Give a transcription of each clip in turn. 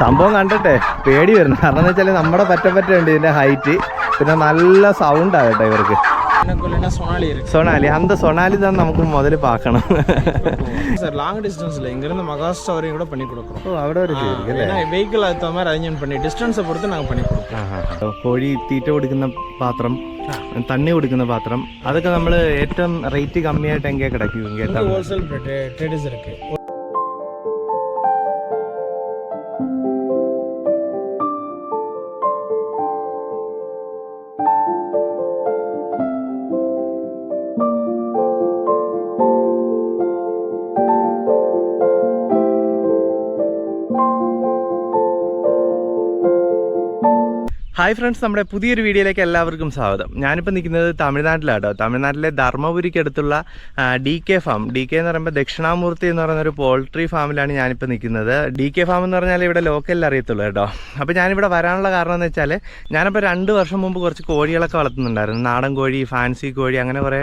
സംഭവം കണ്ടിട്ടെ പേടി വരുന്നു കാരണം എന്ന് വെച്ചാൽ നമ്മുടെ പറ്റ പറ്റുണ്ട് ഇതിന്റെ ഹൈറ്റ് പിന്നെ നല്ല സൗണ്ട് ആകട്ടെ ഇവർക്ക് സൊണാലി അന്ത സൊണാലി തന്നെ നമുക്ക് മുതൽ പാക്കണം சார் லாங் டிஸ்டன்ஸ்ல ഇങ്ങനെ இருந்து மகாஸ்டா കൂടെ പണി பண்ணி கொடுக்குறோம் അവിടെ ഒരു വെഹിക്കിൾ வெஹிக்கிள் அதுத்த மாதிரி அரேஞ்ச் பண்ணி டிஸ்டன்ஸை பொறுத்து நாங்கள் பண்ணி കൊടുക്കും കോഴി തീറ്റ കൊടുക്കുന്ന പാത്രം തണ്ണി കൊടുക്കുന്ന പാത്രം അതൊക്കെ നമ്മൾ ഏറ്റവും റേറ്റ് കമ്മിയായിട്ട് എങ്കിൽ കിടക്കും ഹോൾസെയിൽ ട്രേഡേഴ്സ് ഇருக்கு ഹായ് ഫ്രണ്ട്സ് നമ്മുടെ പുതിയൊരു വീഡിയോയിലേക്ക് എല്ലാവർക്കും സ്വാഗതം. ഞാനിപ്പോൾ നിൽക്കുന്നത് തമിഴ്നാട്ടിലാണ് കേട്ടോ തമിഴ്നാട്ടിലെ ധർമ്മപുരിക്ക് അടുത്തുള്ള D K farm D K എന്ന് പറയുമ്പോൾ ദക്ഷിണാമൂർത്തി എന്ന് പറയുന്ന ഒരു പോൾട്രി ഫാമിലാണ് ഞാനിപ്പോൾ നിൽക്കുന്നത്. ഡി കെ ഫാം എന്ന് പറഞ്ഞാൽ ഇവിടെ ലോക്കലിൽ അറിയത്തുള്ളൂ കേട്ടോ. അപ്പോൾ ഞാനിവിടെ വരാനുള്ള കാരണം എന്ന് വെച്ചാൽ ഞാനിപ്പോൾ രണ്ട് വർഷം മുമ്പ് കുറച്ച് കോഴികളൊക്കെ വളർത്തുന്നുണ്ടായിരുന്നു. നാടൻ കോഴി ഫാൻസി കോഴി അങ്ങനെ കുറേ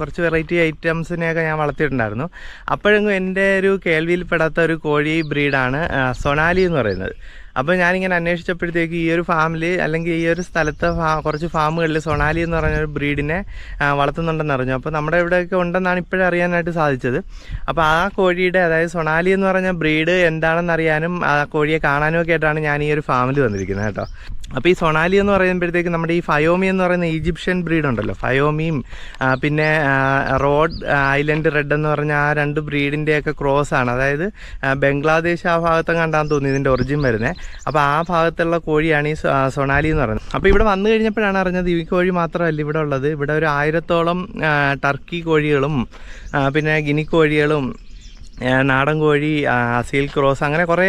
കുറച്ച് വെറൈറ്റി ഐറ്റംസിനെയൊക്കെ ഞാൻ വളർത്തിയിട്ടുണ്ടായിരുന്നു. അപ്പോഴെങ്കിലും എന്റെ ഒരു കേൾവിയിൽപ്പെടാത്ത ഒരു കോഴി ബ്രീഡാണ് സൊണാലി എന്ന് പറയുന്നത്. അപ്പോൾ ഞാനിങ്ങനെ അന്വേഷിച്ചപ്പോഴത്തേക്ക് ഈ ഒരു ഫാമിൽ അല്ലെങ്കിൽ ഈ ഒരു സ്ഥലത്തെ കുറച്ച് ഫാമുകളിൽ സൊണാലി എന്ന് പറഞ്ഞ ഒരു ബ്രീഡിനെ വളർത്തുന്നുണ്ടെന്ന് അറിഞ്ഞു. അപ്പോൾ നമ്മുടെ ഇവിടെയൊക്കെ ഉണ്ടെന്നാണ് ഇപ്പോഴും അറിയാനായിട്ട് സാധിച്ചത്. അപ്പോൾ ആ കോഴിയുടെ അതായത് സൊണാലി എന്ന് പറഞ്ഞ ബ്രീഡ് എന്താണെന്ന് അറിയാനും ആ കോഴിയെ കാണാനും ഒക്കെ ആയിട്ടാണ് ഞാൻ ഈ ഒരു ഫാമിൽ വന്നിരിക്കുന്നത് കേട്ടോ. അപ്പോൾ ഈ സൊണാലി എന്ന് പറയുമ്പോഴത്തേക്ക് നമ്മുടെ ഈ ഫയോമി എന്ന് പറയുന്ന ഈജിപ്ഷ്യൻ ബ്രീഡ് ഉണ്ടല്ലോ. ഫയോമിയും പിന്നെ റോഡ് ഐലൻഡ് റെഡ് എന്ന് പറഞ്ഞ ആ രണ്ട് ബ്രീഡിന്റെയൊക്കെ ക്രോസ് ആണ്. അതായത് ബംഗ്ലാദേശ് ആ ഭാഗത്ത് കണ്ടാന്ന് തോന്നി ഇതിന്റെ ഒറിജിൻ വരുന്നത് അപ്പോൾ ആ ഭാഗത്തുള്ള കോഴിയാണ് ഈ സൊണാലി എന്ന് പറയുന്നത്. അപ്പോൾ ഇവിടെ വന്നു കഴിഞ്ഞപ്പോഴാണ് അറിഞ്ഞത് ഈ കോഴി മാത്രമല്ല ഇവിടെ ഉള്ളത്. ഇവിടെ ഒരു ആയിരത്തോളം ടർക്കി കോഴികളും പിന്നെ ഗിനി കോഴികളും നാടൻ കോഴി അസീൽ ക്രോസ് അങ്ങനെ കുറേ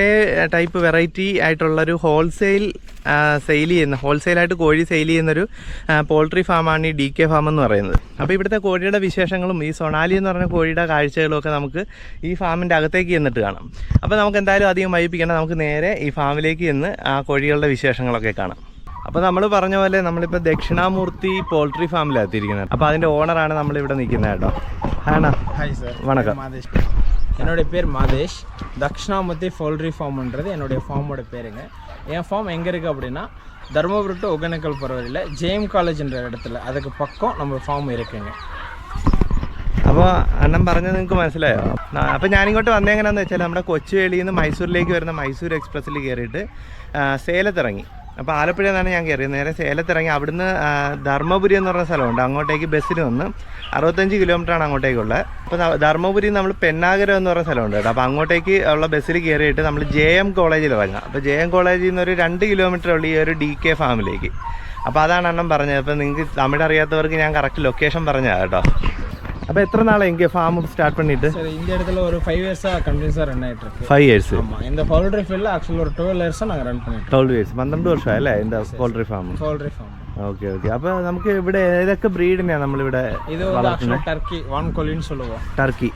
ടൈപ്പ് വെറൈറ്റി ആയിട്ടുള്ളൊരു ഹോൾസെയിൽ സെയിൽ ചെയ്യുന്ന ഹോൾസെയിലായിട്ട് കോഴി സെയിൽ ചെയ്യുന്നൊരു പോൾട്രി ഫാമാണ് ഈ ഡി കെ ഫാം എന്ന് പറയുന്നത്. അപ്പോൾ ഇവിടുത്തെ കോഴിയുടെ വിശേഷങ്ങളും ഈ സൊണാലി എന്ന് പറഞ്ഞ കോഴിയുടെ കാഴ്ചകളും ഒക്കെ നമുക്ക് ഈ ഫാമിന്റെ അകത്തേക്ക് ചെന്നിട്ട് കാണാം. അപ്പോൾ നമുക്ക് എന്തായാലും അധികം വൈപ്പിക്കേണ്ട നമുക്ക് നേരെ ഈ ഫാമിലേക്ക് ചെന്ന് ആ കോഴികളുടെ വിശേഷങ്ങളൊക്കെ കാണാം. അപ്പോൾ നമ്മൾ പറഞ്ഞ പോലെ നമ്മളിപ്പോൾ ദക്ഷിണാമൂർത്തി പോൾട്രി ഫാമിലെത്തിയിരിക്കുന്നത് അപ്പോൾ അതിന്റെ ഓണറാണ് നമ്മളിവിടെ നിൽക്കുന്നത് കേട്ടോ. ആണോ വണക്കം. என்னுடைய பேர் மாதேஷ் தக்ஷணாமூர்த்தி பவுல்ட்ரி ஃபார்ம்ன்றது என்னுடைய ஃபார்மோட பேருங்க என் ஃபார்ம் எங்கே இருக்குது அப்படின்னா தருமபுரி டு ஒகேனக்கல் பரவலில் ஜேஎம் காலேஜ்ன்ற இடத்துல அதுக்கு பக்கம் நம்ம ஃபார்ம் இருக்குங்க അപ്പോൾ അണ്ണൻ പറഞ്ഞത് നിങ്ങൾക്ക് മനസ്സിലായോ ന- അപ്പോൾ ഞാനിങ്ങോട്ട് വന്നത് എങ്ങനെയാണെന്ന് വെച്ചാൽ നമ്മുടെ കൊച്ചുവേളിയിൽ നിന്ന് മൈസൂരിലേക്ക് വരുന്ന മൈസൂർ എക്സ്പ്രസ്സിൽ കയറിയിട്ട് ആ, സേലത്തിറങ്ങി അപ്പോൾ ആലപ്പുഴ നിന്നാണ് ഞാൻ കയറിയത്. നേരെ സേലത്തിറങ്ങി അവിടുന്ന് ധർമ്മപുരി എന്ന് പറഞ്ഞ സ്ഥലമുണ്ട്. അങ്ങോട്ടേക്ക് ബസ്സിൽ വന്ന് അറുപത്തഞ്ച് കിലോമീറ്ററാണ് അങ്ങോട്ടേക്കുള്ളത്. അപ്പോൾ ധർമ്മപുരി നമ്മൾ പെന്നാഗരം എന്ന് പറഞ്ഞ സ്ഥലമുണ്ട് കേട്ടോ. അപ്പോൾ അങ്ങോട്ടേക്ക് ഉള്ള ബസ്സിൽ കയറിയിട്ട് നമ്മൾ ജെ എം കോളേജിൽ വരണം അപ്പോൾ ജെ എം കോളേജിൽ നിന്ന് ഒരു രണ്ട് കിലോമീറ്റർ ഉള്ള ഈ ഒരു ഡി കെ ഫാമിലേക്ക്. അപ്പോൾ അതാണ് അണ്ണം പറഞ്ഞത്. അപ്പോൾ നിങ്ങൾക്ക് തമിഴ് അറിയാത്തവർക്ക് ഞാൻ കറക്റ്റ് ലൊക്കേഷൻ പറഞ്ഞതാണ് കേട്ടോ. அப்போ எத்தனை நாள் இங்கே ஃபார்ம் ஸ்டார்ட் பண்ணிட்டு? சார் இந்த இடத்துல ஒரு ஃபைவ் இயர்ஸாக கண்டினியூஸாக ரன் ஆகிட்டு இருக்கு. ஃபைவ் இயர்ஸ் ஆமாம் இந்த பவுல்ட்ரி ஃபீல்டில் ஆக்சுவலாக ஒரு டுவெல் இயர்ஸாக நாங்கள் ரன் பண்ணிட்டு டுவெல் இயர்ஸ் പന്ത്രണ്ട് വർഷമല്ലേ എന്താ farm farm poultry farm okay okay അപ്പൊ നമുക്ക് ഇവിടെ ഏതൊക്കെ ബ്രീഡിനെയാണ് നമ്മളിവിടെ ഇത് ടർക്കി വൺ കൊലിൻ சொல்லுவோம். ടർക്കി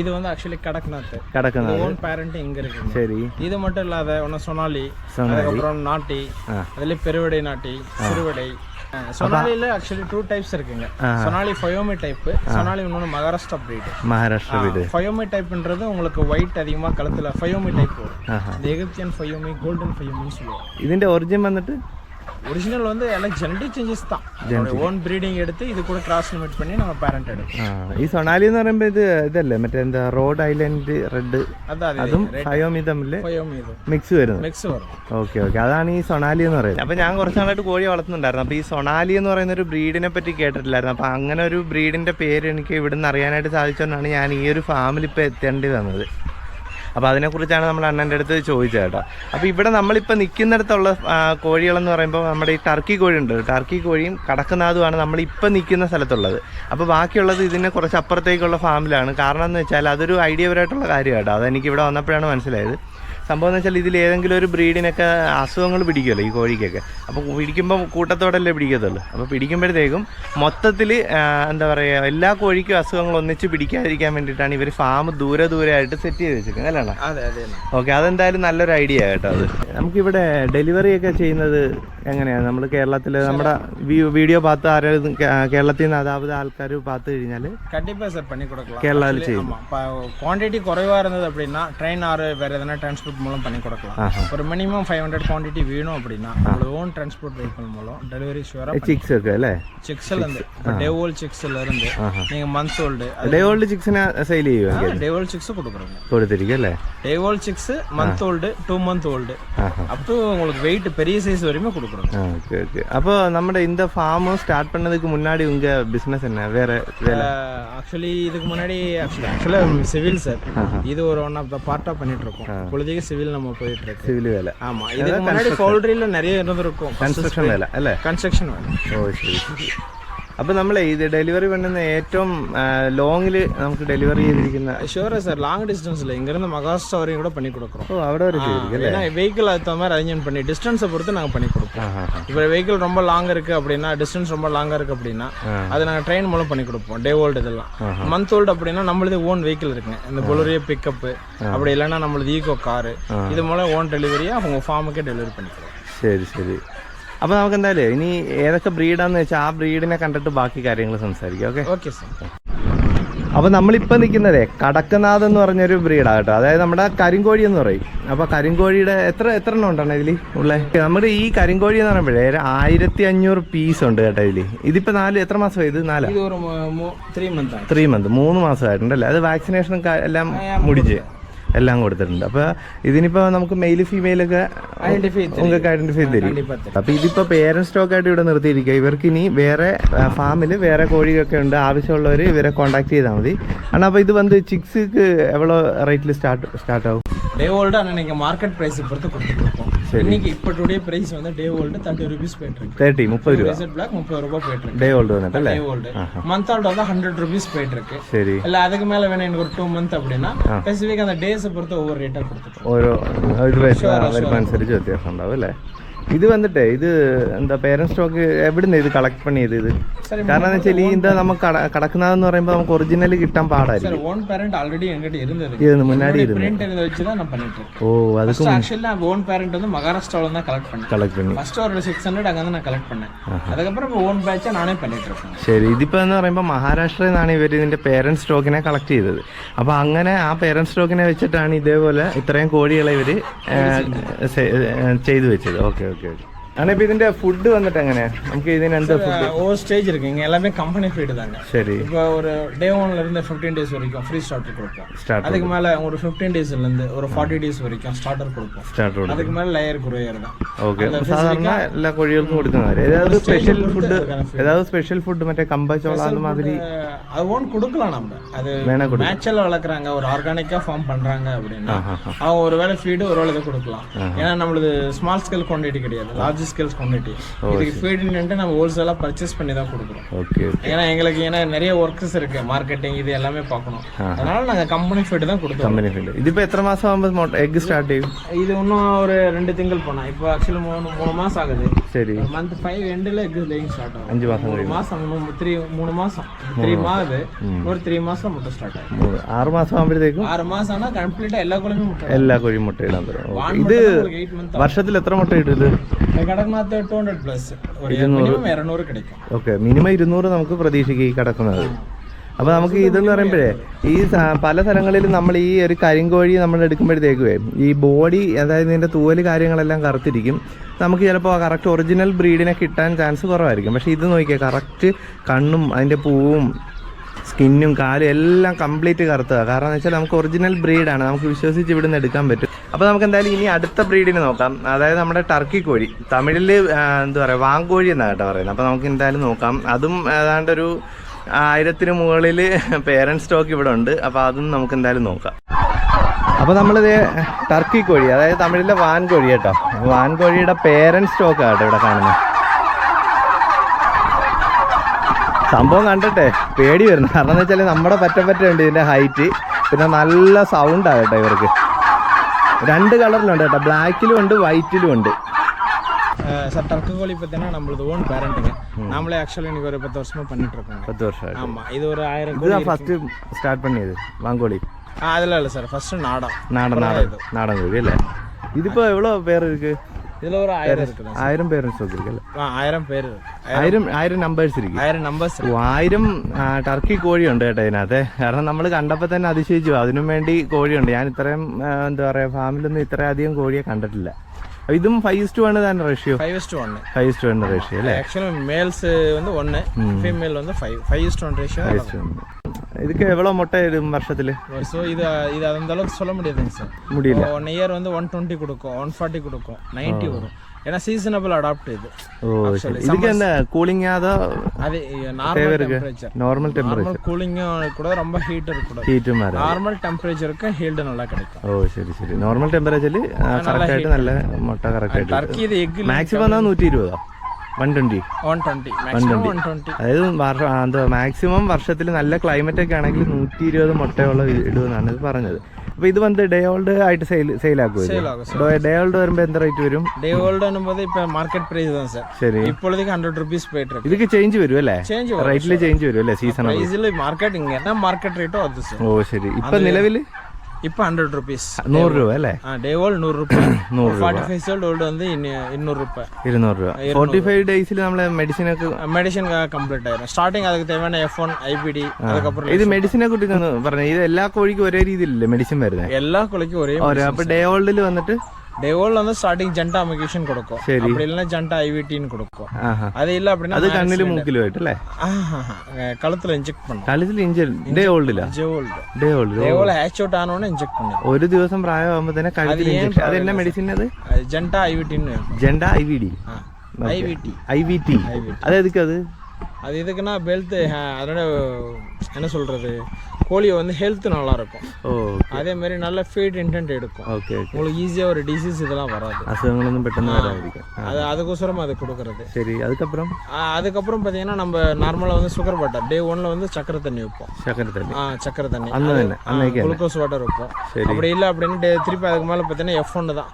இது வந்து actually Kadaknath Kadaknath own parent இங்கே இருக்கு சரி இது மட்டும் இல்லாத ஒன்னு சொனாலி அதுக்கப்புறம் நாட்டி அதுல பெருவடை நாட்டி சிறுவடை சொனாலியில் ஆக்சுவலி டூ டைப்ஸ் இருக்குங்க சொனாலி ஃபயோமி டைப்பு சொனாலி இன்னொன்று மகாராஷ்டிரா பிரீடு മഹാരാഷ്ട്ര വീട് ஃபயோமி டைப்ன்றது உங்களுக்கு ஒயிட் அதிகமாக கழுத்தில் ஃபயோமி டைப் வரும் ஆஹா. இந்த எகிப்தியன் ஃபயோமி கோல்டன் ஃபயோமின்னு சொல்லுவாங்க ഇതിൻ്റെ ഒറിജിൻ വന്നിട്ട് ஒரிஜினல் வந்து எல்லாம் ஜெனடிக் சேஞ்சஸ் தான் ஓன் ப்ரீடிங் எடுத்து இது கூட கிராஸ் லிமிட் பண்ணி நம்ம பேரண்ட் எடுக்கும் ആ ഈ സൊണാലി എന്ന് പറയുമ്പോൾ ഇത് ഇതല്ലേ മറ്റേ എന്താ റോഡ് ഐലൻഡ് റെഡ് அதான் അതും அது ഫയോമി തമ്മിൽ ஃபயோமி இது മിക്സ് വരുന്നത് மிக்ஸ் வரும் ഓക്കെ ഓക്കെ അതാണ് ഈ സൊണാലി എന്ന് പറയുന്നത് അപ്പോൾ ഞാൻ കുറച്ച് നാളായിട്ട് കോഴി വളർത്തുന്നുണ്ടായിരുന്നു അപ്പോൾ ഈ സൊണാലി എന്ന് പറയുന്ന ഒരു ബ്രീഡിനെ പറ്റി കേട്ടിട്ടില്ലായിരുന്നു അപ്പോൾ അങ്ങനെ ഒരു ബ്രീഡിൻ്റെ പേര് എനിക്ക് ഇവിടുന്ന് അറിയാനായിട്ട് സാധിച്ചുകൊണ്ടാണ് ഞാൻ ഈ ഒരു ഫാമിൽ ഇപ്പോൾ എത്തേണ്ടി വന്നത് അപ്പോൾ അതിനെക്കുറിച്ചാണ് നമ്മൾ അണ്ണന്റെ അടുത്ത് ചോദിച്ചത് കേട്ടോ. അപ്പോൾ ഇവിടെ നമ്മളിപ്പോൾ നിൽക്കുന്നിടത്തുള്ള കോഴികളെന്ന് പറയുമ്പോൾ നമ്മുടെ ഈ ടർക്കി കോഴി ഉണ്ട്. ടർക്കി കോഴിയും കടക്കനാഥുമാണ് നമ്മളിപ്പോൾ നിൽക്കുന്ന സ്ഥലത്തുള്ളത്. അപ്പോൾ ബാക്കിയുള്ളത് ഇതിന് കുറച്ച് അപ്പുറത്തേക്കുള്ള ഫാമിലാണ് കാരണം എന്ന് വെച്ചാൽ അതൊരു ഐഡിയപരമായിട്ടുള്ള കാര്യമാണ് കേട്ടോ. അതെനിക്ക് ഇവിടെ വന്നപ്പോഴാണ് മനസ്സിലായത്. സംഭവം എന്ന് വെച്ചാൽ ഇതിൽ ഏതെങ്കിലും ഒരു ബ്രീഡിനൊക്കെ അസുഖങ്ങൾ പിടിക്കുമല്ലോ ഈ കോഴിക്കൊക്കെ അപ്പോൾ പിടിക്കുമ്പോൾ കൂട്ടത്തോടല്ലേ പിടിക്കത്തുള്ളൂ അപ്പോൾ പിടിക്കുമ്പോഴത്തേക്കും മൊത്തത്തിൽ എന്താ പറയുക എല്ലാ കോഴിക്കും അസുഖങ്ങൾ ഒന്നിച്ച് പിടിക്കാതിരിക്കാൻ വേണ്ടിയിട്ടാണ് ഇവർ ഫാം ദൂരെ ദൂരെ ആയിട്ട് സെറ്റ് ചെയ്ത് വെച്ചിരിക്കുന്നത് അല്ലേ அது அதே ഓക്കെ അതെന്തായാലും നല്ലൊരു ഐഡിയ കേട്ടോ അത് നമുക്കിവിടെ ഡെലിവറി ഒക്കെ ചെയ്യുന്നത് എങ്ങനെയാണ് നമ്മൾ കേരളത്തിൽ നമ്മുടെ വീ- വീഡിയോ பார்த்து ആരും കേരളത്തിൽ നിന്ന് അതാവത് ആൾക്കാർ பார்த்து കഴിഞ്ഞാൽ கண்டிப்பாக சார் பண்ணி கொடுக்கலாம் கேரளாவில் Actually, ஆமா இப்போ குவான்டிட்டி குறைவாக இருந்தது அப்படின்னா ட்ரெயின் ஆறு வேறு எதனா டிரான்ஸ்போர்ட் டிரான்ஸ்போர்ட் மூலம் பண்ணி கொடுக்கலாம். ஒரு மினிமம் ஃபைவ் ஹண்ட்ரட் குவான்டிட்டி வேணும் அப்படின்னா நம்மளோட ஓன் டிரான்ஸ்போர்ட் வெஹிக்கிள் மூலம் டெலிவரி ஷுவராக சிக்ஸ் இருக்குல்ல சிக்ஸ்ல இருந்து டே ஓல்ட் சிக்ஸ்ல இருந்து நீங்க month old day old day old சிக்ஸ்னா day old chicks கொடுக்குறோங்க. கொடுத்துருக்கல day old chicks month old two month old அப்போ உங்களுக்கு வெயிட் பெரிய சைஸ் வரையுமே கொடுக்குறோம் அப்போ நம்ம இந்த ஃபார்மும் ஸ்டார்ட் பண்ணதுக்கு முன்னாடி உங்க பிசினஸ் என்ன? வேற வேலை? ஆக்சுவலி இதுக்கு முன்னாடி ஆக்சுவலாக சிவில் சார் இது ஒரு ஒன் ஆஃப் த பார்ட்டாக பண்ணிட்டு இருக்கோம். பொழுதுக்கு சிவில் நம்ம போயிட்டு இருக்கு சிவில் வேலை. ஆமா இதுக்கு முன்னாடி பவுல்ட்ரியில நிறைய இருந்திருக்கும் கன்ஸ்ட்ரக்ஷன் வேலை இல்ல கன்ஸ்ட்ரக்ஷன் வேலை. ஓ சரி. അപ്പോൾ നമ്മൾ ഇത് ഡെലിവറി പണ്ടുന്ന ഏറ്റവും ലോങ്ങിൽ നമുക്ക് ഡെലിവറി ചെയ്തിരിക്കുന്ന ഷുവറാ சார் லாங் டிஸ்டன்ஸில் இங்கேருந்து மகாராஷ்டிரா வரையும் கூட பண்ணி கொடுக்குறோம் ஓ அவட வரைக்கும் ஏன்னா வெஹிக்கிள் அதுத்த மாதிரி அரேஞ்ச் பண்ணி டிஸ்டன்ஸை பொறுத்து நாங்கள் பண்ணி கொடுப்போம் இப்போ வெஹிக்கிள் ரொம்ப லாங் இருக்குது அப்படின்னா டிஸ்டன்ஸ் ரொம்ப லாங்காக இருக்குது அப்படின்னா அது நாங்கள் ட்ரெயின் மூலம் பண்ணி கொடுப்போம் டே ஓல்டு இதெல்லாம் மந்த் ஓல்டு அப்படின்னா நம்மளது ஓன் வெஹிக்கிள் இருக்குங்க இந்த பொலுரிய பிக்கப்பு அப்படி இல்லைன்னா நம்மளது ஈகோ காரு இது மூலம் ஓன் டெலிவரியாக அவங்க ஃபார்முக்கே டெலிவரி பண்ணிக்கிறோம் சரி சரி അപ്പോൾ നമുക്ക് എന്തായാലും ഇനി ഏതൊക്കെ ബ്രീഡാന്ന് വെച്ചാൽ ആ ബ്രീഡിനെ കണ്ടിട്ട് ബാക്കി കാര്യങ്ങൾ സംസാരിക്കാം ഓക്കെ? ഓക്കെ അപ്പൊ നമ്മളിപ്പോ നിൽക്കുന്നത് നിൽക്കുന്നതേ കടക്കനാഥ് എന്ന് പറഞ്ഞൊരു ബ്രീഡാ കേട്ടോ. അതായത് നമ്മുടെ കരിങ്കോഴി എന്ന് പറയും. അപ്പോൾ കരിങ്കോഴിയുടെ എത്ര എത്ര എണ്ണം ഉണ്ടാണ് ഇതിൽ ഉള്ളത് നമ്മുടെ ഈ കരിങ്കോഴി എന്ന് പറയുമ്പോഴേ ആയിരത്തി അഞ്ഞൂറ് പീസ് ഉണ്ട് കേട്ടോ ഇതിൽ ഇതിപ്പോ നാല് എത്ര മാസം ഇത്? നാല്? ത്രീ മന്ത് ത്രീ മന്ത് മൂന്ന് മാസമായിട്ടുണ്ടല്ലേ? അത് വാക്സിനേഷനും എല്ലാം മുടിച്ച്. എല്ലാം കൊടുത്തിട്ടുണ്ട്. അപ്പൊ ഇതിനിപ്പോ നമുക്ക് മെയിൽ ഫീമെയിൽ ഒക്കെ ഐഡന്റിഫൈ തരും. അപ്പൊ ഇതിപ്പോ പേരന്റ് സ്റ്റോക്ക് ആയിട്ട് ഇവിടെ നിർത്തിയിരിക്കുക. ഇവർക്ക് ഇനി വേറെ ഫാമിൽ വേറെ കോഴിയൊക്കെ ഉണ്ട് ആവശ്യമുള്ളവര് ഇവരെ കോണ്ടാക്ട് ചെയ്താൽ മതി. ആണോ അപ്പൊ ഇത് വന്ന് ചിക്സ് എവളോ റേറ്റിൽ സ്റ്റാർട്ട് സ്റ്റാർട്ട് ആവും? டே ஓல்டு ஆனால் நீங்கள் மார்க்கெட் ப்ரைஸ் பொறுத்து இன்னைக்கு இப்போ டுடே ப்ரைஸ் வந்து டே ஓல்டு தேர்ட்டி ருபீஸ் போயிட்டு இருக்கு തേർട്ടി മുപ്പത് രൂപ ரேசர் பிளாக் முப்பது ரூபாய் போயிட்டு இருக்கு ഡേ ഓൾഡ് വന്നിട്ടല്ലേ டே ஓல்டு மந்த் ஓல்டு வந்து ஹண்ட்ரட் ருபீஸ் போயிட்டு இருக்கு ശരി இல்ல அதுக்கு மேல வேணும் எனக்கு ஒரு டூ மந்த் அப்படின்னா ஸ்பெசிஃபிக் அந்த டேஸை பொறுத்து ஒவ்வொரு ரேட்டா கொடுத்துருக்கோம் ഓരോ ഇത് വരുമ്പോൾ അനുസരിച്ച് വ്യത്യാസം ഉണ്ടാവും അല്ലേ ഇത് വന്നിട്ടേ ഇത് എന്താ പേരന്റ് സ്റ്റോക്ക് എവിടുന്ന് ഇത് കളക്ട് പണിയത് ഇത് சரி കാരണം എന്ന് വെച്ചാൽ ഈ എന്താ നമുക്ക് കട- കടക്കുന്നതെന്ന് പറയുമ്പോൾ നമുക്ക് ഒറിജിനൽ കിട്ടാൻ പാടായിരിക്കും சார் ஓன் பேரண்ட் ஆல்ரெடி எங்கிட்ட இருந்தது ഇത് മുന്നാടി ഇരുന്ന് பிரிண்ட் இருந்த வச்சு தான் நான் பண்ணிட்டு இருக்கேன் ഓ അത് ஃபர்ஸ்ட் ஆக்சுவலி நான் ஓன் பேரண்ட் வந்து மகாராஷ்டிராவில் தான் கலெக்ட் பண்ணேன் കളക്ട് പണി ஃபர்ஸ்ட் ஒரு சிக்ஸ் ஹண்ட்ரட் அங்கே நான் கலெக்ட் பண்ணேன் அதுக்கப்புறம் இப்போ ஓன் பேட்சை நானே பண்ணிட்டு இருக்கேன் ശരി ഇതിപ്പോ എന്ന് പറയുമ്പോൾ മഹാരാഷ്ട്രയിൽ നിന്നാണ് ഇവർ ഇതിന്റെ പേരന്റ് സ്റ്റോക്കിനെ കളക്ട് ചെയ്തത് അപ്പൊ അങ്ങനെ ആ പേരന്റ് സ്റ്റോക്കിനെ വെച്ചിട്ടാണ് ഇതേപോലെ ഇത്രയും കോഴികളെ ഇവര് ഏ, സെ- ഏ, ചെയ്തു വെച്ചത് ഓക്കെ ഓക്കെ ഓക്കെ ஆனால் இப்ப ഇതിന്റെ ഫുഡ് വന്നിട്ട് എങ്ങനെയാ നമുക്ക് ഇതിന് എന്താ ഫുഡ് ஸ்டேஜ் இருக்கு. இங்க எல்லாமே கம்பெனி ஃபீடு தாங்க. சரி. இப்போ ஒரு டே ஒன்ல இருந்து ஃபிஃப்டீன் டேஸ் வரைக்கும் ஃப்ரீ ஸ்டார்டர் கொடுப்போம். Start அதுக்கு மேல ஒரு ஃபிஃப்டீன் டேஸ்ல இருந்து ஒரு ஃபார்ட்டி டேஸ் வரைக்கும் ஸ்டார்டர் கொடுப்போம். സ്റ്റാർട്ട് அதுக்கு மேல லேயர் குறையர் தான். ഓക്കെ അല്ല, സാധാരണ എല്ലാ കോഴികൾക്കും കൊടുക്കുന്ന കാര്യം ഏതാவது സ്പെഷ്യൽ ഫുഡ് ഏതാவது സ്പെഷ്യൽ ഫുഡ് മറ്റേ കമ്പച്ചോള அது ஒன் கொடுக்கலாம் நம்ம. அது வேணா கொடுக்கலாம். நேச்சுரல் வளர்க்குறாங்க. ஒரு ஆர்கானிக்கா ஃபார்ம் பண்றாங்க அப்படின்னா ஆஹா. அவங்க ஒரு வேளை ஃபீடு ஒரு வேளை கொடுக்கலாம். ஏன்னா நம்மளுது ஸ்மால் ஸ்கேல் குவான்டிட்டி கிடையாது. லார்ஜ் ஸ்கேல் குவான்டிட்டி இதுக்கு ஃபீடுன்ட்டு நம்ம ஹோல்சேலாக பர்ச்சேஸ் பண்ணி தான் கொடுக்குறோம் ഓക്കെ ஏன்னா எங்களுக்கு ஏன்னா நிறைய ஒர்க்ஸ் இருக்கு மார்க்கெட்டிங் இது எல்லாமே பார்க்கணும் அதனால நாங்க கம்பெனி ஃபீடு தான் கொடுத்தோம் കമ്പനി ഫുഡ് ഇതിപ്പോ എത്ര മാസം ആകുമ്പോൾ എഗ് സ്റ്റാർട്ട് ചെയ്യും இது இன்னும் ஒரு ரெண்டு திங்கள் போனா இப்போ ஆக்சுவலி மூணு மூணு மாசம் ஆகுது ശരി மந்த் ஃபைவ் எண்டில் எக் லேயிங் ஸ்டார்ட் ஆகும் അഞ്ച് മാസം ஒரு மாசம் மூணு த்ரீ மூணு மாசம் த்ரீ மாதம் ஒரு த்ரீ மாசம் முட்டை ஸ்டார்ட் ஆகும் മൂന്ന്- ആറ് മാസം ആകുമ്പോഴത്തേക്കും ஆறு மாசம் ஆனா கம்ப்ளீட்டா எல்லா குழம்பும் முட்டை എല്ലാ കോഴിയും മുട്ടയിടാൻ തുടങ്ങും வான் ഇത് உங்களுக்கு எயிட் மந்த் വർഷത്തിൽ എത്ര മുട്ട ഇടും ഓക്കെ മിനിമം ഇരുന്നൂറ്. നമുക്ക് പ്രതീക്ഷിക്കുക ഈ കിടക്കുന്നത്. അപ്പൊ നമുക്ക് ഇതെന്ന് പറയുമ്പോഴേ ഈ പല സ്ഥലങ്ങളിലും നമ്മൾ ഈ ഒരു കരിങ്കോഴി നമ്മൾ എടുക്കുമ്പോഴത്തേക്കുവേ ഈ ബോഡി അതായത് ഇതിന്റെ തൂവൽ കാര്യങ്ങളെല്ലാം കറുത്തിരിക്കും. നമുക്ക് ചിലപ്പോൾ കറക്റ്റ് ഒറിജിനൽ ബ്രീഡിനെ കിട്ടാൻ ചാൻസ് കുറവായിരിക്കും. പക്ഷെ ഇത് നോക്കിയാൽ കറക്റ്റ് കണ്ണും അതിന്റെ പൂവും സ്കിന്നും കാലും എല്ലാം കംപ്ലീറ്റ് കറുത്തതാണ് കാരണം എന്ന് വെച്ചാൽ നമുക്ക് ഒറിജിനൽ ബ്രീഡാണ് നമുക്ക് വിശ്വസിച്ച് ഇവിടുന്ന് എടുക്കാൻ പറ്റും. അപ്പോൾ നമുക്ക് എന്തായാലും ഇനി അടുത്ത ബ്രീഡിനെ നോക്കാം. അതായത് നമ്മുടെ ടർക്കി കോഴി. തമിഴിൽ എന്താ പറയുക വാങ്കോഴി എന്നാണ് കേട്ടോ പറയുന്നത്. അപ്പോൾ നമുക്ക് എന്തായാലും നോക്കാം. അതും ഏതാണ്ട് ഒരു ആയിരത്തിന് മുകളിൽ പേരന്റ് സ്റ്റോക്ക് ഇവിടെ ഉണ്ട്. അപ്പോൾ അതും നമുക്ക് എന്തായാലും നോക്കാം. അപ്പോൾ നമ്മളിത് ടർക്കി കോഴി അതായത് തമിഴിലെ വാൻകോഴി കേട്ടോ. വാൻകോഴിയുടെ പേരന്റ് സ്റ്റോക്കാണ് കേട്ടോ ഇവിടെ കാണുന്നത്. സംഭവം കണ്ടിട്ടെ പേടി വരുന്നു. കാരണം എന്ന് വെച്ചാൽ നമ്മുടെ പറ്റ പറ്റുണ്ട് ഇതിൻ്റെ ഹൈറ്റ് പിന്നെ നല്ല സൗണ്ടാണ് കേട്ടോ ഇവർക്ക്. രണ്ട് കളറിലുണ്ട് കേട്ടോ. ബ്ലാക്കിലും ഉണ്ട് വൈറ്റിലും ഉണ്ട്. சார் டர்க்கு கோழி பார்த்தீங்கன்னா நம்மளது ஓன் பேரண்ட்டுங்க நாமளே ஆக்சுவலாக இன்னைக்கு ஒரு பத்து வருஷமா பண்ணிட்டு இருக்கோம் பத்து வருஷம் ஆமாம் இது ஒரு ஆயிரம் இதுதான் ஃபஸ்ட்டு ஸ்டார்ட் பண்ணியது வாங்கோழி ஆ அதெல்லாம் இல்லை சார் ஃபஸ்ட்டு நாடம் நாடம் நாடம் நாடம் கோழி இல்லை இது இப்போ எவ்வளோ பேர் இருக்குது இதில் ஒரு ஆயிரம் இருக்குது ஆயிரம் பேர் சொல்லிருக்கல ஆயிரம் பேர் இருக்குது ആയിരം ആയിരം നമ്പേഴ്സ് ഇരിക്കും ஆயிரம் நம்பர்ஸ் ഓ, ആയിരം ആ, ടർക്കി കോഴിയുണ്ട് കേട്ടോ ഇതിനകത്ത് കാരണം നമ്മൾ കണ്ടപ്പോൾ തന്നെ അതിശയിച്ചു അതിനും വേണ്ടി കോഴിയുണ്ട് ഞാൻ ഇത്രയും ആ, എന്താ പറയുക ഫാമിലൊന്നും ഇത്രയും അധികം കോഴിയെ കണ്ടിട്ടില്ല അപ്പൊ ഇതും ഫൈവ് ടു ആണ് തന്നെ റേഷ്യോ ஃபைவ் இஸ்ட் ஒன்று ഫൈവ് ടു ആണ് റേഷ്യോ അല്ലേ ஆக்சுவலாக மேல்ஸ் வந்து ஒன்று ஃபீமேல் வந்து five five is to one ratio இதுக்கு எவ்வளோ முட்டை இடும் வருஷத்துல ஸோ இது இது அந்த அளவுக்கு சொல்ல முடியாதுங்க சார் முடியல ஒன் இயர் வந்து ஒன் டுவெண்ட்டி கொடுக்கும் ஒன் ஃபார்ட்டி கொடுக்கும் நைன்ட்டி வரும் ஏன்னா சீசனபிள் அடாப்ட் இது ஓ சரி இதுக்கு என்ன கூலிங்கா அதோ அது normal temperature normal temperature normal கூலிங்கும் கூட ரொம்ப ஹீட் இருக்கக்கூடாது ഹീറ്റും വരാം நார்மல் டெம்பரேச்சருக்கு ஹீல்டு நல்லா கிடைக்கும் ഓ ശരി ശരി നോർമൽ ടെമ്പറേച്ചറിൽ കറക്റ്റ് ആയിട്ട് നല്ല മുട്ട കറക്റ്റ് ആയിട്ട് டர்க்கி இது எக் മാക്സിമം എന്നാൽ നൂറ്റി ഇരുപതോ one twenty one twenty maximum one twenty അതായത് വർഷം എന്താ മാക്സിമം വർഷത്തിൽ നല്ല ക്ലൈമറ്റ് ഒക്കെ ആണെങ്കിൽ നൂറ്റി ഇരുപത് മുട്ടയുള്ള ഇടുമെന്നാണ് ഇത് പറഞ്ഞത് അപ്പൊ ഇത് വന്ന് ഡേ ഓൾഡ് ആയിട്ട് sale sale Sale ആക്കുമോ day old വരുമ്പോ എന്താ റേറ്റ് വരും டே ஓல்டுன்னும் போது இப்போ மார்க்கெட் ப்ரைஸ் தான் சார் ശരി இப்பொழுதுக்கு ஹண்ட்ரட் ருபீஸ் போயிட்டு இருக்கு ഇതൊക്കെ ചേഞ്ച് വരും അല്ലേ சேஞ்ச் റേറ്റിൽ ചേഞ്ച് വരും അല്ലേ സീസൺ ப்ரைஸில் மார்க்கெட் இங்கே என்ன மார்க்கெட் ரேட்டோ அது சார் ഓ ശരി ഇപ്പൊ നിലവിൽ இப்போ ஹண்ட்ரட் ருபீஸ் നൂറ് രൂപ അല്ലേ ஆ டே ஓல்டு நூறு ரூபாய் ஃபார்ட்டி ஃபைவ் சோல்டு ஓல்டு வந்து இன்னி- இன்னூறு ரூபாய் ഇരുന്നൂറ് രൂപ ഫോർട്ടി ഫൈവ് ഡേയ്സിൽ നമ്മളെ മെഡിസിൻ ഒക്കെ மெடிசன் கம்ப்ளீட் ஆயிரும் ஸ்டார்டிங் அதுக்கு தேவையான எஃப் ஒன் ஐபிடி அதுக்கப்புறம் ഇത് മെഡിസിനെ കുറിച്ച് ഒന്ന് പറഞ്ഞു ഇത് എല്ലാ കോഴിക്കും ഒരേ രീതിയിലല്ലേ മെഡിസിൻ വരുന്നത് எல்லா குலைக்கும் ஒரே ഓരോ അപ്പൊ ഡേ ഓൾഡിൽ വന്നിട്ട് டே ஓல்டு வந்து ஸ்டார்டிங் ஜென்டா அமிகேஷன் கொடுக்கும் சரி. அப்படி இல்லைன்னா ஜென்டா ஐவிடின்னு கொடுக்கும் ആഹാ அது இல்லை அப்படின்னா അത് കണ്ണിലും മൂക്കിലും ആയിട്ടല്ലേ ஆஹா, கழுத்துல இன்ஜெக்ட் பண்ணும் കാലത്തിൽ ഇഞ്ചൽ day ഓൾഡിലാ J old day old day old hatch out ஆனோடனே இன்ஜெக்ட் பண்ணிடும் ഒരു ദിവസം പ്രായമാകുമ്പോ തന്നെ കഴുത്തിൽ ഇഞ്ചക്ഷൻ അത് എന്നാ മെഡിസിൻ അത് ஜென்டா ஐவிடின்னு ജെൻഡ I V D IVD I V T അത് എതുക്ക് അത് அது எதுக்குன்னா பெல்த்து அதோட என்ன சொல்கிறது கோழி வந்து ஹெல்த் நல்லாயிருக்கும். அதே மாதிரி நல்ல ஃபீட் இன்டென்ட் எடுக்கும். ஓகே உங்களுக்கு ஈஸியாக ஒரு டிசீஸ் இதெல்லாம் வராது. அசுகங்கள் வந்து இருக்கும் அது அதுக்கோசரம் அது கொடுக்குறது. சரி அதுக்கப்புறம்? அதுக்கப்புறம் பார்த்தீங்கன்னா நம்ம நார்மலாக வந்து சுகர் வாட்டர் டே ஒன்ல வந்து சக்கரை தண்ணி வைப்போம். சக்கரை தண்ணி. ஆ சக்கரை தண்ணி. அந்த குளுக்கோஸ் வாட்டர் வைப்போம். சரி. அப்படி இல்லை அப்படின்னு டே திருப்பி அதுக்கு மேலே பார்த்தீங்கன்னா எஃப் ஒன்று தான்.